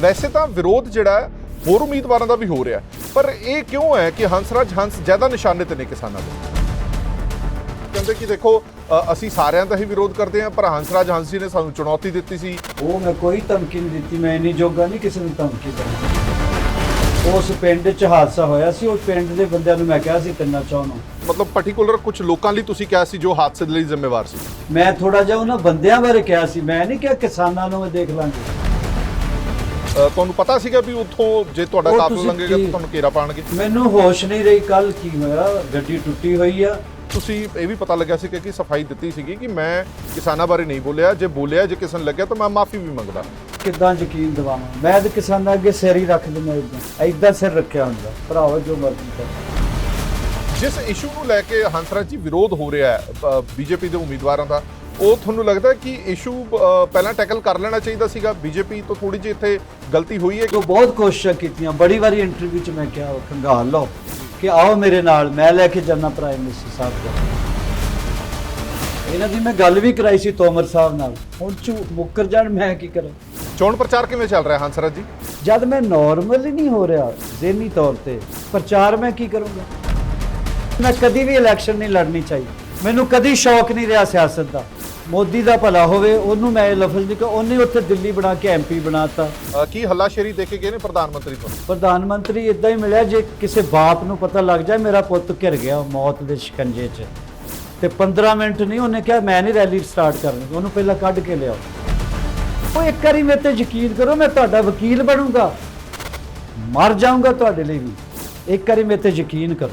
ਵੈਸੇ ਤਾਂ ਵਿਰੋਧ ਜਿਹੜਾ ਹੋਰ ਉਮੀਦਵਾਰਾਂ ਦਾ ਵੀ ਹੋ ਰਿਹਾ। ਪਰ ਇਹ ਕਿਉਂ ਹੈ ਕਿ ਹੰਸਰਾਜ ਹੰਸ ਜ਼ਿਆਦਾ ਨਿਸ਼ਾਨੇ ਤੇ ਨੇ ਕਿਸਾਨਾਂ ਦੇ? ਕਹਿੰਦੇ ਕਿ ਦੇਖੋ ਅ, ਅਸੀਂ ਸਾਰਿਆਂ ਦਾ ਹੀ ਵਿਰੋਧ ਕਰਦੇ ਹਾਂ ਪਰ ਹੰਸਰਾਜ ਹੰਸ ਜੀ ਨੇ ਸਾਨੂੰ ਚੁਣੌਤੀ ਦਿੱਤੀ ਸੀ। ਉਹ ਮੈਂ ਕੋਈ ਧਮਕੀ ਨਹੀਂ ਦਿੱਤੀ ਮੈਂ ਇੰਨੀ ਜੋਗਾ ਨਹੀਂ ਕਿਸੇ ਨੂੰ ਧਮਕੀ ਦੇਣੀ ਉਸ ਪਿੰਡ 'ਚ ਹਾਦਸਾ ਹੋਇਆ ਸੀ ਉਸ ਪਿੰਡ ਦੇ ਬੰਦਿਆਂ ਨੂੰ ਮੈਂ ਕਿਹਾ ਸੀ ਤਿੰਨਾਂ ਚੌਂ ਨੂੰ ਮਤਲਬ ਪਾਰਟਿਕੂਲਰ ਕੁਝ ਲੋਕਾਂ ਲਈ ਤੁਸੀਂ ਕਿਹਾ ਸੀ ਜੋ ਹਾਦਸੇ ਦੇ ਲਈ ਜ਼ਿੰਮੇਵਾਰ ਸੀ? ਮੈਂ ਥੋੜਾ ਜਿਹਾ ਉਹਨਾਂ ਬੰਦਿਆਂ ਬਾਰੇ ਕਿਹਾ ਸੀ ਮੈਂ ਨਹੀਂ ਕਿਹਾ ਕਿਸਾਨਾਂ ਨੂੰ ਮੈਂ ਦੇਖ ਲਾਂਗੇ। ਤੁਹਾਨੂੰ ਪਤਾ ਸੀਗਾ ਵੀ ਉੱਥੋਂ ਜੇ ਤੁਹਾਡਾ ਉਹ ਕਾਫਲਾ ਤੁਸੀਂ ਲੰਘੇਗਾ ਤਾਂ ਕੀ- ਤੁਹਾਨੂੰ ਘੇਰਾ ਪਾਣਗੇ? ਮੈਨੂੰ ਹੋਸ਼ ਨਹੀਂ ਰਹੀ ਕੱਲ ਕੀ ਹੋਇਆ ਗੱਡੀ ਟੁੱਟੀ ਹੋਈ ਆ। ਤੁਸੀਂ ਇਹ ਵੀ ਪਤਾ ਲੱਗਿਆ ਸੀ ਕਿ ਸਫ਼ਾਈ ਦਿੱਤੀ ਸੀਗੀ ਕਿ ਮੈਂ ਕਿਸਾਨਾਂ ਬਾਰੇ ਨਹੀਂ ਬੋਲਿਆ। ਜੇ ਬੋਲਿਆ ਜੇ ਕਿਸੇ ਨੂੰ ਲੱਗਿਆ ਤਾਂ ਮੈਂ ਮਾਫੀ ਵੀ ਮੰਗਦਾ। ਕਿੱਦਾਂ ਯਕੀਨ ਦਿਵਾਵਾਂ? ਮੈਂ ਤਾਂ ਕਿਸਾਨਾਂ ਅੱਗੇ ਸਿਰ ਹੀ ਰੱਖ ਦਿੰਦਾ ਇਦਾਂ। ਐਦਾਂ ਸਿਰ ਰੱਖਿਆ ਹੁੰਦਾ। ਭਰਾਵਾ ਜੋ ਮਰਜ਼ੀ ਕਰ। ਜਿਸ ਇਸ਼ੂ ਨੂੰ ਲੈ ਕੇ ਹੰਸਰਾਜ ਜੀ ਵਿਰੋਧ ਹੋ ਰਿਹਾ ਹੈ ਬੀਜੇਪੀ ਦੇ ਉਮੀਦਵਾਰਾਂ ਦਾ ਉਹ ਤੁਹਾਨੂੰ ਲੱਗਦਾ ਕਿ ਇਸ਼ੂ ਪਹਿਲਾਂ ਟੈਕਲ ਕਰ ਲੈਣਾ ਚਾਹੀਦਾ ਸੀਗਾ? ਬੀਜੇਪੀ ਤੋਂ ਥੋੜੀ ਜਿਹੀ ਇੱਥੇ ਗਲਤੀ ਹੋਈ ਹੈ? ਜੋ ਬਹੁਤ ਕੋਸ਼ਿਸ਼ਾਂ ਕੀਤੀਆਂ। ਬੜੀ ਵਾਰੀ ਇੰਟਰਵਿਊ 'ਚ ਮੈਂ ਕਿਹਾ ਖੰਗਾਲ ਲਓ ਕਿ ਆਓ ਮੇਰੇ ਨਾਲ ਮੈਂ ਲੈ ਕੇ ਜਾਣਾ ਪ੍ਰਾਈਮ ਮਿਨਿਸਟਰ ਸਾਹਿਬ ਕੋਲ। ਇਹਨਾਂ ਦੀ ਮੈਂ ਗੱਲ ਵੀ ਕਰਾਈ ਸੀ ਤੋਮਰ ਸਾਹਿਬ ਨਾਲ। ਹੁਣ ਚੂ ਮੁੱਕਰ ਜਾਣ ਮੈਂ ਕੀ ਕਰਾਂ? ਚੋਣ ਪ੍ਰਚਾਰ ਕਿਵੇਂ ਚੱਲ ਰਿਹਾ ਹੰਸਰਾਜ ਜੀ? ਜਦ ਮੈਂ ਨਾਰਮਲ ਹੀ ਨਹੀਂ ਹੋ ਰਿਹਾ ਜ਼ਿਹਨੀ ਤੌਰ ਤੇ ਪ੍ਰਚਾਰ ਮੈਂ ਕੀ ਕਰੂੰਗਾ? ਮੈਂ ਕਦੀ ਵੀ ਇਲੈਕਸ਼ਨ ਨਹੀਂ ਲੜਨੀ ਚਾਹੀਦੀ। ਮੈਨੂੰ ਕਦੀ ਸ਼ੌਕ ਨਹੀਂ ਰਿਹਾ ਸਿਆਸਤ ਦਾ। ਮੋਦੀ ਦਾ ਭਲਾ ਹੋਵੇ ਉਹਨੂੰ ਮੈਂ ਇਹ ਲਫ਼ਜ਼ ਨਹੀਂ ਕਿ ਉਹਨੇ ਉੱਥੇ ਦਿੱਲੀ ਬਣਾ ਕੇ ਐਮਪੀ ਬਣਾਤਾ। ਅ, ਕੀ ਹੱਲਾਸ਼ੇਰੀ ਦੇ ਕੇ ਗਏ ਨੇ ਪ੍ਰਧਾਨ ਮੰਤਰੀ ਤੋਂ? ਪ੍ਰਧਾਨ ਮੰਤਰੀ ਇਦਾਂ ਹੀ ਮਿਲਿਆ ਜੇ ਕਿਸੇ ਬਾਪ ਨੂੰ ਪਤਾ ਲੱਗ ਜਾਏ ਮੇਰਾ ਪੁੱਤ ਘਿਰ ਗਿਆ ਮੌਤ ਦੇ ਸ਼ਿਕੰਜੇ 'ਚ। ਤੇ 15 ਮਿੰਟ ਨਹੀਂ ਉਹਨੇ ਕਿਹਾ ਮੈਂ ਨਹੀਂ ਰੈਲੀ ਸਟਾਰਟ ਕਰਨੀ ਉਹਨੂੰ ਪਹਿਲਾਂ ਕੱਢ ਕੇ ਲਿਆਓ। ਉਹ ਇੱਕ ਵਾਰੀ ਮੇਰੇ ਤੇ ਯਕੀਨ ਕਰੋ ਮੈਂ ਤੁਹਾਡਾ ਵਕੀਲ ਬਣੂੰਗਾ। ਮਰ ਜਾਊਂਗਾ ਤੁਹਾਡੇ ਲਈ ਵੀ। ਇੱਕ ਵਾਰੀ ਮੇਰੇ ਤੇ ਯਕੀਨ ਕਰੋ।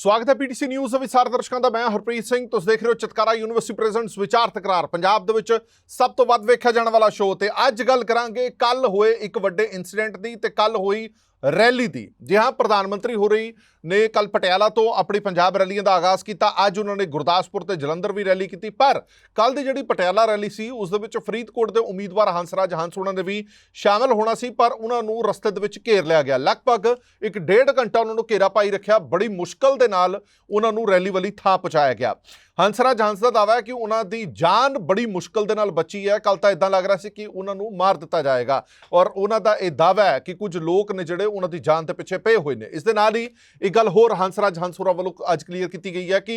ਸਵਾਗਤ ਹੈ ਪੀਟੀਸੀ ਨਿਊਜ਼ ਦੇ ਵਿੱਚ ਸਾਰੇ ਦਰਸ਼ਕਾਂ ਦਾ। ਮੈਂ ਹਰਪ੍ਰੀਤ ਸਿੰਘ, ਤੁਸੀਂ ਦੇਖ ਰਹੇ ਹੋ ਚਤਕਾਰਾ ਯੂਨੀਵਰਸਿਟੀ ਪ੍ਰੈਜ਼ੈਂਟਸ ਵਿਚਾਰ ਤਕਰਾਰ। ਪੰਜਾਬ ਦੇ ਵਿੱਚ ਸਭ ਤੋਂ ਵੱਧ ਵੇਖਿਆ ਜਾਣ ਵਾਲਾ ਸ਼ੋਅ ਤੇ ਅੱਜ ਗੱਲ ਕਰਾਂਗੇ ਕੱਲ ਹੋਏ ਇੱਕ ਵੱਡੇ ਇਨਸੀਡੈਂਟ ਦੀ ਤੇ ਕੱਲ ਹੋਈ ਰੈਲੀ ਦੀ। ਜੀ ਹਾਂ, ਪ੍ਰਧਾਨ ਮੰਤਰੀ ਹੋ ਰਹੀ ਨੇ ਕੱਲ ਪਟਿਆਲਾ ਤੋਂ ਆਪਣੀ ਪੰਜਾਬ ਰੈਲੀਆਂ ਦਾ ਆਗਾਜ਼ ਕੀਤਾ। ਅੱਜ ਉਹਨਾਂ ਨੇ ਗੁਰਦਾਸਪੁਰ ਤੇ ਜਲੰਧਰ ਵੀ ਰੈਲੀ ਕੀਤੀ। ਪਰ ਕੱਲ ਦੀ ਜਿਹੜੀ ਪਟਿਆਲਾ ਰੈਲੀ ਸੀ, ਉਸ ਦੇ ਵਿੱਚ ਫਰੀਦਕੋਟ ਦੇ ਉਮੀਦਵਾਰ ਹੰਸਰਾਜ ਹੰਸ ਉਹਨਾਂ ਨੇ ਵੀ ਸ਼ਾਮਲ ਹੋਣਾ ਸੀ, ਪਰ ਉਹਨਾਂ ਨੂੰ ਰਸਤੇ ਦੇ ਵਿੱਚ ਘੇਰ ਲਿਆ ਗਿਆ। ਲਗਭਗ ਇੱਕ ਡੇਢ ਘੰਟਾ ਉਹਨਾਂ ਨੂੰ ਘੇਰਾ ਪਾਈ ਰੱਖਿਆ। ਬੜੀ ਮੁਸ਼ਕਲ ਦੇ ਨਾਲ ਉਹਨਾਂ ਨੂੰ ਰੈਲੀ ਵਾਲੀ ਥਾਂ ਪਹੁੰਚਾਇਆ ਗਿਆ। ਹੰਸਰਾਜ ਹੰਸ ਦਾ ਦਾਅਵਾ ਹੈ ਕਿ ਉਹਨਾਂ ਦੀ ਜਾਨ ਬੜੀ ਮੁਸ਼ਕਲ ਦੇ ਨਾਲ ਬਚੀ ਹੈ। ਕੱਲ ਤਾਂ ਇਦਾਂ ਲੱਗ ਰਿਹਾ ਸੀ ਕਿ ਉਹਨਾਂ ਨੂੰ ਮਾਰ ਦਿੱਤਾ ਜਾਏਗਾ। ਔਰ ਉਹਨਾਂ ਦਾ ਇਹ ਦਾਅਵਾ ਹੈ ਕਿ ਕੁਝ ਲੋਕ ਨੇ ਜਿਹੜੇ ਉਹਨਾਂ ਦੀ ਜਾਨ ਦੇ ਪਿੱਛੇ ਪਏ ਹੋਏ ਨੇ। ਇਸ ਦੇ ਨਾਲ ਹੀ ਇੱਕ ਗੱਲ ਹੋਰ ਹੰਸਰਾਜ ਹੰਸੂਰਾ ਵੱਲੋਂ ਅੱਜ ਕਲੀਅਰ ਕੀਤੀ ਗਈ ਹੈ ਕਿ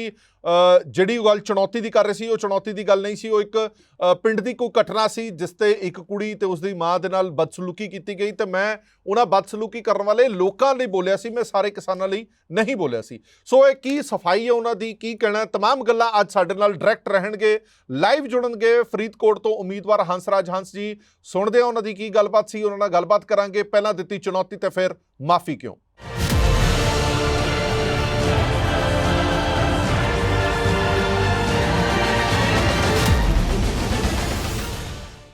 ਜਿਹੜੀ ਉਹ ਗੱਲ ਚੁਣੌਤੀ ਦੀ ਕਰ ਰਹੇ ਸੀ, ਉਹ ਚੁਣੌਤੀ ਦੀ ਗੱਲ ਨਹੀਂ ਸੀ, ਉਹ ਇੱਕ ਪਿੰਡ ਦੀ ਕੋਈ ਘਟਨਾ ਸੀ, ਜਿਸ ਤੇ ਇੱਕ ਕੁੜੀ ਤੇ ਉਸ ਦੀ ਮਾਂ ਦੇ ਨਾਲ ਬਦਸਲੂਕੀ ਕੀਤੀ ਗਈ ਤੇ ਮੈਂ ਉਹਨਾਂ ਬਦਸਲੂਕੀ ਕਰਨ ਵਾਲੇ ਲੋਕਾਂ ਲਈ ਬੋਲਿਆ ਸੀ, ਮੈਂ ਸਾਰੇ ਕਿਸਾਨਾਂ ਲਈ ਨਹੀਂ ਬੋਲਿਆ ਸੀ। ਸੋ ਇਹ ਕੀ ਸਫ਼ਾਈ ਹੈ ਉਹਨਾਂ ਦੀ, ਕੀ ਕਹਿਣਾ ਹੈ? ਤਮਾਮ ਗੱਲਾਂ ਅੱਜ ਸਾਡੇ ਨਾਲ ਡਾਇਰੈਕਟ ਰਹਿਣਗੇ ਲਾਈਵ ਜੁੜਨਗੇ, ਫਰੀਦਕੋਟ ਤੋਂ ਉਮੀਦਵਾਰ ਹੰਸਰਾਜ ਹੰਸ ਜੀ। ਸੁਣਦੇ ਆ ਉਹਨਾਂ ਦੀ ਕੀ ਗੱਲਬਾਤ ਸੀ, ਉਹਨਾਂ ਨਾਲ ਗੱਲਬਾਤ ਕਰਾਂਗੇ। ਪਹਿਲਾਂ ਦਿੱਤੀ ਚੁਣੌਤੀ ਤੇ ਫਿਰ ਮਾਫੀ ਕਿਉਂ?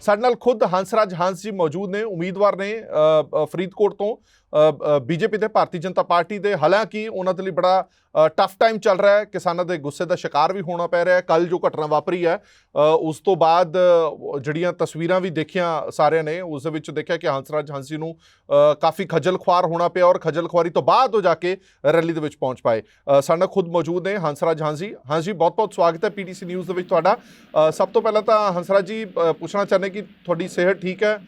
ਸਾਡੇ ਨਾਲ ਖੁਦ ਹੰਸਰਾਜ ਹੰਸ ਜੀ ਮੌਜੂਦ ਨੇ ਉਮੀਦਵਾਰ ਨੇ ਫਰੀਦਕੋਟ ਤੋਂ। ਬੀਜੇਪੀ ਦੇ ਭਾਰਤੀ ਜਨਤਾ ਪਾਰਟੀ ਦੇ। ਹਾਲਾਂਕਿ ਉਹਨਾਂ ਦੇ ਲਈ ਬੜਾ ਟਫ ਟਾਈਮ ਚੱਲ ਰਿਹਾ ਹੈ। ਕਿਸਾਨਾਂ ਦੇ ਗੁੱਸੇ ਦਾ ਸ਼ਿਕਾਰ ਵੀ ਹੋਣਾ ਪੈ ਰਿਹਾ ਹੈ। ਕੱਲ ਜੋ ਘਟਨਾ ਵਾਪਰੀ ਹੈ ਉਸ ਤੋਂ ਬਾਅਦ ਜਿਹੜੀਆਂ ਤਸਵੀਰਾਂ ਵੀ ਦੇਖੀਆਂ ਸਾਰਿਆਂ ਨੇ, ਉਸ ਦੇ ਵਿੱਚ ਦੇਖਿਆ ਕਿ ਹੰਸਰਾਜ ਹੰਸ ਜੀ ਨੂੰ ਕਾਫੀ ਖੱਜਲ ਖੁਆਰ ਹੋਣਾ ਪਿਆ ਔਰ ਖੱਜਲ ਖੁਆਰੀ ਤੋਂ ਬਾਅਦ ਉਹ ਜਾ ਕੇ ਰੈਲੀ ਦੇ ਵਿੱਚ ਪਹੁੰਚ ਪਾਏ। ਸਾਡਾ ਖੁਦ ਮੌਜੂਦ ਨੇ ਹੰਸਰਾਜ ਹੰਸ ਜੀ। ਹੰਸ ਜੀ, ਬਹੁਤ ਬਹੁਤ ਸਵਾਗਤ ਹੈ ਪੀਟੀਸੀ ਨਿਊਜ਼ ਦੇ ਵਿੱਚ ਤੁਹਾਡਾ। ਸਭ ਤੋਂ ਪਹਿਲਾਂ ਤਾਂ ਹੰਸਰਾਜ ਜੀ ਪੁੱਛਣਾ ਚਾਹੁੰਦੇ ਕਿ ਤੁਹਾਡੀ ਸਿਹਤ ਠੀਕ ਹੈ?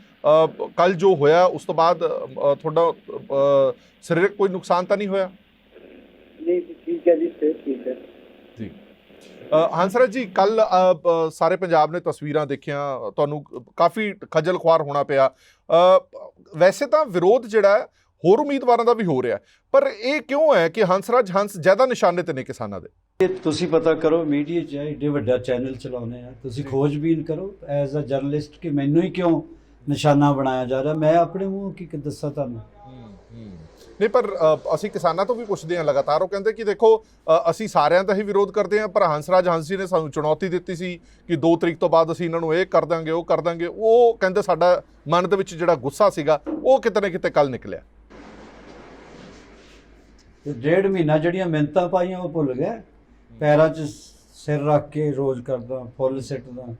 ਕੱਲ ਜੋ ਹੋਇਆ ਉਸ ਤੋਂ ਬਾਅਦ ਤੁਹਾਡਾ ਸਰੀਰਕ ਕੋਈ ਨੁਕਸਾਨ ਤਾਂ ਨਹੀਂ ਹੋਇਆ? ਨਹੀਂ ਠੀਕ ਹੈ ਜੀ ਠੀਕ ਹੈ। ਜੀ। ਹੰਸਰਾਜ ਜੀ ਕੱਲ ਸਾਰੇ ਪੰਜਾਬ ਨੇ ਤਸਵੀਰਾਂ ਦੇਖੀਆਂ ਤੁਹਾਨੂੰ ਕਾਫੀ ਖੱਜਲ ਖੁਆਰ ਹੋਣਾ ਪਿਆ। ਵੈਸੇ ਤਾਂ ਵਿਰੋਧ ਜਿਹੜਾ ਹੈ ਹੋਰ ਉਮੀਦਵਾਰਾਂ ਦਾ ਵੀ ਹੋ ਰਿਹਾ। ਪਰ ਇਹ ਕਿਉਂ ਹੈ ਕਿ ਹੰਸਰਾਜ ਹੰਸ ਜ਼ਿਆਦਾ ਨਿਸ਼ਾਨੇ ਤੇ ਨੇ ਕਿਸਾਨਾਂ ਦੇ? ਇਹ ਤੁਸੀਂ ਪਤਾ ਕਰੋ ਮੀਡੀਆ 'ਚ ਏਡੇ ਵੱਡਾ ਚੈਨਲ ਚਲਾਉਂਦੇ ਆ। ਤੁਸੀਂ ਖੋਜਬੀਨ ਕਰੋ ਐਜ਼ ਅ ਜਰਨਲਿਸਟ ਕਿ ਮੈਨੂੰ ਹੀ ਕਿਉਂ ਨਿਸ਼ਾਨਾ ਬਣਾਇਆ ਜਾ ਰਿਹਾ। ਮੈਂ ਆਪਣੇ ਮੂੰਹ ਕੀ ਦੱਸਾਂ ਤੁਹਾਨੂੰ? ਨਹੀਂ ਪਰ ਅਸੀਂ ਕਿਸਾਨਾਂ ਤੋਂ ਵੀ ਪੁੱਛਦੇ ਹਾਂ ਲਗਾਤਾਰ। ਉਹ ਕਹਿੰਦੇ ਕਿ ਦੇਖੋ ਅਸੀਂ ਸਾਰਿਆਂ ਦਾ ਹੀ ਵਿਰੋਧ ਕਰਦੇ ਹਾਂ ਪਰ ਹੰਸਰਾਜ ਹੰਸ ਜੀ ਨੇ ਸਾਨੂੰ ਚੁਣੌਤੀ ਦਿੱਤੀ ਸੀ ਕਿ 2 ਤਰੀਕ ਤੋਂ ਬਾਅਦ ਅਸੀਂ ਇਹਨਾਂ ਨੂੰ ਇਹ ਕਰ ਦਾਂਗੇ ਉਹ ਕਰ ਦਾਂਗੇ। ਉਹ ਕਹਿੰਦੇ ਸਾਡਾ ਮਨ ਦੇ ਵਿੱਚ ਜਿਹੜਾ ਗੁੱਸਾ ਸੀਗਾ ਉਹ ਕਿਤੇ ਨਾ ਕਿਤੇ ਕੱਲ ਨਿਕਲਿਆ। ਤੇ ਡੇਢ ਮਹੀਨਾ ਜਿਹੜੀਆਂ ਮਿਹਨਤਾਂ ਪਾਈਆਂ ਉਹ ਭੁੱਲ ਗਏ ਪੈਰਾਂ 'ਚ ਸਿਰ ਰੱਖ ਕੇ ਰੋਜ਼ ਕਰਦਾ ਫੁੱਲ ਸਿੱਟਦਾ।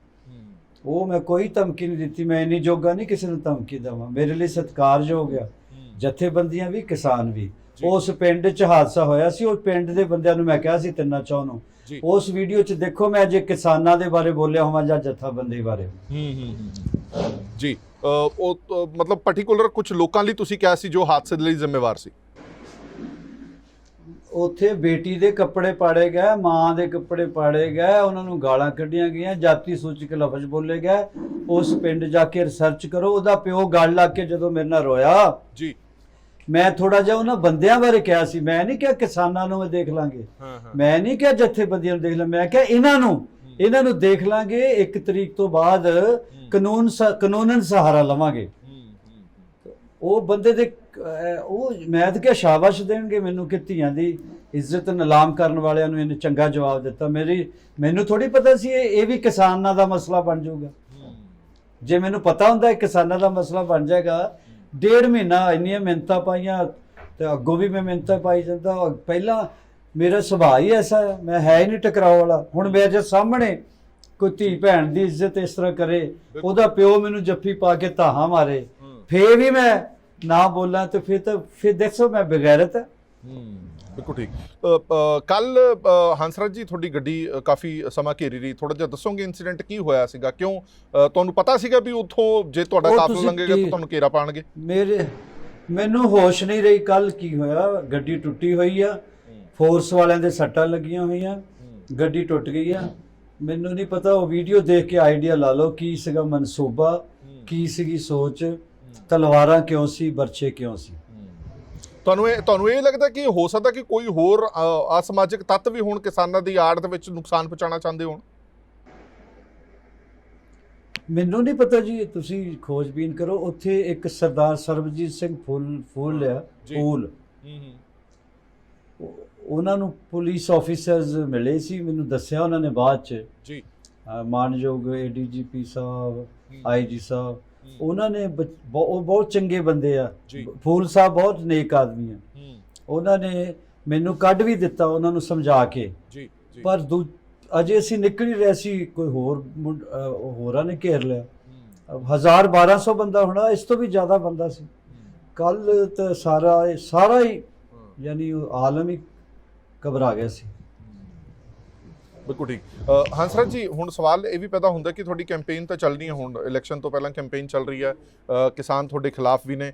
ਉਹ ਮੈਂ ਕੋਈ ਧਮਕੀ ਨਹੀਂ ਦਿੱਤੀ ਮੈਂ ਇੰਨੀ ਜੋਗਾ ਨਹੀਂ ਕਿਸੇ ਨੂੰ ਧਮਕੀ ਦੇਵਾਂ। ਮੇਰੇ ਲਈ ਸਤਿਕਾਰਯੋਗ ਆ। ਜਥੇਬੰਦੀਆਂ ਵੀ ਕਿਸਾਨ ਵੀ। ਉਸ ਪਿੰਡ 'ਚ ਹਾਦਸਾ ਹੋਇਆ ਸੀ ਉਹ ਪਿੰਡ ਦੇ ਬੰਦਿਆਂ ਨੂੰ ਮੈਂ ਕਿਹਾ ਸੀ ਤਿੰਨਾਂ ਚੌਂ ਨੂੰ। ਉਸ ਵੀਡੀਓ 'ਚ ਦੇਖੋ ਮੈਂ ਜੇ ਕਿਸਾਨਾਂ ਦੇ ਬਾਰੇ ਬੋਲਿਆ ਹੋਵਾਂ ਜਾਂ ਜਥਾਬੰਦੀ ਬਾਰੇ। ਹੂੰ ਹੂੰ ਜੀ ਉਹ ਮਤਲਬ ਪਾਰਟਿਕੂਲਰ ਕੁਝ ਲੋਕਾਂ ਲਈ ਤੁਸੀਂ ਕਿਹਾ ਸੀ ਜੋ ਹਾਦਸੇ ਦੇ ਲਈ ਜ਼ਿੰਮੇਵਾਰ ਸੀ? ਉੱਥੇ ਬੇਟੀ ਦੇ ਕੱਪੜੇ ਪਾੜੇ ਗਏ ਮਾਂ ਦੇ ਕੱਪੜੇ ਪਾੜੇ ਗਏ ਉਹਨਾਂ ਨੂੰ ਗਾਲਾਂ ਕੱਢੀਆਂ ਗਈਆਂ ਜਾਤੀ ਸੂਚਕ ਲਫ਼ਜ਼ ਬੋਲੇ ਗਏ। ਉਸ ਪਿੰਡ ਜਾ ਕੇ ਰਿਸਰਚ ਕਰੋ ਉਹਦਾ ਪਿਓ ਗੱਲ ਲਾ ਕੇ ਜਦੋਂ ਮੇਰੇ ਨਾਲ ਰੋਇਆ। ਜੀ। ਮੈਂ ਥੋੜਾ ਜਿਹਾ ਉਹਨਾਂ ਬੰਦਿਆਂ ਬਾਰੇ ਕਿਹਾ ਸੀ ਮੈਂ ਨਹੀਂ ਕਿਹਾ ਕਿਸਾਨਾਂ ਨੂੰ ਦੇਖ ਲਾਂਗੇ। ਮੈਂ ਨਹੀਂ ਕਿਹਾ ਜਥੇਬੰਦੀਆਂ ਨੂੰ ਦੇਖ ਲਾਂ ਮੈਂ ਕਿਹਾ ਇਹਨਾਂ ਨੂੰ ਇਹਨਾਂ ਨੂੰ ਦੇਖ ਲਾਂਗੇ ਇੱਕ ਤਰੀਕ ਤੋਂ ਬਾਅਦ ਕਾਨੂੰਨ ਕਾਨੂੰਨਨ ਸਹਾਰਾ ਲਵਾਂਗੇ। ਉਹ ਬੰਦੇ ਦੇ ਉਹ ਮੈਂ ਤਾਂ ਕਿਹਾ ਸ਼ਾਬਾਸ਼ ਦੇਣਗੇ ਮੈਨੂੰ ਕਿ ਧੀਆਂ ਦੀ ਇੱਜ਼ਤ ਨਿਲਾਮ ਕਰਨ ਵਾਲਿਆਂ ਨੂੰ ਇਹਨੇ ਚੰਗਾ ਜਵਾਬ ਦਿੱਤਾ। ਮੇਰੀ ਮੈਨੂੰ ਥੋੜੀ ਪਤਾ ਸੀ ਇਹ ਵੀ ਕਿਸਾਨਾਂ ਦਾ ਮਸਲਾ ਬਣ ਜਾਊਗਾ। ਜੇ ਮੈਨੂੰ ਪਤਾ ਹੁੰਦਾ ਇਹ ਕਿਸਾਨਾਂ ਦਾ ਮਸਲਾ ਬਣ ਜਾਏਗਾ ਡੇਢ ਮਹੀਨਾ ਇੰਨੀਆਂ ਮਿਹਨਤਾਂ ਪਾਈਆਂ ਤੇ ਅੱਗੋਂ ਵੀ ਮੈਂ ਮਿਹਨਤਾਂ ਪਾਈ ਜਾਂਦਾ। ਪਹਿਲਾਂ ਮੇਰਾ ਸੁਭਾਅ ਹੀ ਐਸਾ ਹੈ ਮੈਂ ਹੈ ਹੀ ਨਹੀਂ ਟਕਰਾਓ ਵਾਲਾ। ਹੁਣ ਮੇਰੇ ਸਾਹਮਣੇ ਕੋਈ ਧੀ ਭੈਣ ਦੀ ਇੱਜ਼ਤ ਇਸ ਤਰ੍ਹਾਂ ਕਰੇ ਉਹਦਾ ਪਿਓ ਮੈਨੂੰ ਜੱਫੀ ਪਾ ਕੇ ਧਾਹਾਂ ਮਾਰੇ ਫੇਰ ਵੀ ਮੈਂ ਨਾ ਬੋਲਾਂ ਤੇ ਫਿਰ ਤਾਂ ਫਿਰ ਦੇਖੋ ਮੈਂ ਬਗੈਰਤ ਹੈ। ਬਿਲਕੁਲ ਠੀਕ। ਕੱਲ ਹੰਸਰਾਜ ਜੀ ਤੁਹਾਡੀ ਗੱਡੀ ਕਾਫੀ ਸਮਾਂ ਘੇਰੀ ਰਹੀ। ਥੋੜਾ ਜਿਹਾ ਦੱਸੋਗੇ ਇਨਸੀਡੈਂਟ ਕੀ ਹੋਇਆ ਸੀਗਾ? ਕਿਉਂ ਤੁਹਾਨੂੰ ਪਤਾ ਸੀਗਾ ਵੀ ਉੱਥੋਂ ਜੇ ਤੁਹਾਡਾ ਕਾਫਲਾ ਲੰਘੇਗਾ ਤਾਂ ਤੁਹਾਨੂੰ ਘੇਰਾ ਪਾਣਗੇ? ਮੇਰੇ ਮੈਨੂੰ ਹੋਸ਼ ਨਹੀਂ ਰਹੀ ਕੱਲ ਕੀ ਹੋਇਆ। ਗੱਡੀ ਟੁੱਟੀ ਹੋਈ ਆ। ਫੋਰਸ ਵਾਲਿਆਂ ਦੇ ਸੱਟਾਂ ਲੱਗੀਆਂ ਹੋਈਆਂ। ਗੱਡੀ ਟੁੱਟ ਗਈ ਆ। ਮੈਨੂੰ ਨਹੀਂ ਪਤਾ ਉਹ ਵੀਡੀਓ ਦੇਖ ਕੇ ਆਈਡੀਆ ਲਾ ਲਓ। ਕੀ ਸੀਗਾ ਮਨਸੂਬਾ? ਕੀ ਸੀਗੀ ਸੋਚ? ਤਲਵਾਰਾਂ ਕਿਉਂ ਸੀ ਬਰਛੇ ਕਿਉਂ ਸੀ? ਤੁਹਾਨੂੰ ਇਹ ਤੁਹਾਨੂੰ ਇਹ ਲੱਗਦਾ ਕਿ ਹੋ ਸਕਦਾ ਕਿ ਕੋਈ ਹੋਰ ਅ, ਅਸਮਾਜਿਕ ਤੱਤ ਵੀ ਹੋਣ ਕਿਸਾਨਾਂ ਦੀ ਆੜ ਦੇ ਵਿੱਚ ਨੁਕਸਾਨ ਪਹੁੰਚਾਉਣਾ ਚਾਹੁੰਦੇ ਹੋਣ? ਮੈਨੂੰ ਨਹੀਂ ਪਤਾ ਜੀ ਤੁਸੀਂ ਖੋਜਬੀਨ ਕਰੋ। ਉੱਥੇ ਇੱਕ ਸਰਦਾਰ ਸਰਬਜੀਤ ਸਿੰਘ ਫੁੱਲ ਫੁੱਲ ਆ ਜੀ। ਫੂਲ। ਉਹ- ਉਹਨਾਂ ਨੂੰ ਪੁਲਿਸ ਆਫੀਸਰਸ ਮਿਲੇ ਸੀ ਮੈਨੂੰ ਦੱਸਿਆ ਉਹਨਾਂ ਨੇ ਬਾਅਦ ਚ। ਜੀ। ਮਾਨਯੋਗ ਏਡੀਜੀਪੀ ਸਾਹਿਬ। ਆਈਜੀ ਸਾਹਿਬ। ਉਹਨਾਂ ਨੇ ਉਹ ਬਹੁਤ ਚੰਗੇ ਬੰਦੇ ਆ। ਫੂਲ ਸਾਹਿਬ ਬਹੁਤ ਨੇਕ ਆਦਮੀ ਆ। ਉਹਨਾਂ ਨੇ ਮੈਨੂੰ ਕੱਢ ਵੀ ਦਿੱਤਾ ਉਹਨਾਂ ਨੂੰ ਸਮਝਾ ਕੇ। ਜੀ ਪਰ ਅਜੇ ਅਸੀਂ ਨਿਕਲ ਹੀ ਰਹੇ ਸੀ ਕੋਈ ਹੋਰ ਹੋਰਾਂ ਨੇ ਘੇਰ ਲਿਆ। ਹੂੰ, 1000 1200 ਬੰਦਾ ਹੋਣਾ ਇਸ ਤੋਂ ਵੀ ਜ਼ਿਆਦਾ ਬੰਦਾ ਸੀ। ਕੱਲ ਤਾਂ ਸਾਰਾ ਸਾਰਾ ਹੀ। ਯਾਨੀ ਆਲਮ ਹੀ ਘਬਰਾ ਗਿਆ ਸੀ। ਬਿਲਕੁਲ ਠੀਕ। ਹੰਸਰਾਜ ਜੀ ਹੁਣ ਸਵਾਲ ਇਹ ਵੀ ਪੈਦਾ ਹੁੰਦਾ ਕਿ ਤੁਹਾਡੀ ਕੈਂਪੇਨ ਤਾਂ ਚੱਲ ਰਹੀ ਹੈ ਹੁਣ ਇਲੈਕਸ਼ਨ ਤੋਂ ਪਹਿਲਾਂ ਕੈਂਪੇਨ ਚੱਲ ਰਹੀ ਹੈ ਕਿਸਾਨ ਤੁਹਾਡੇ ਖਿਲਾਫ ਵੀ ਨੇ।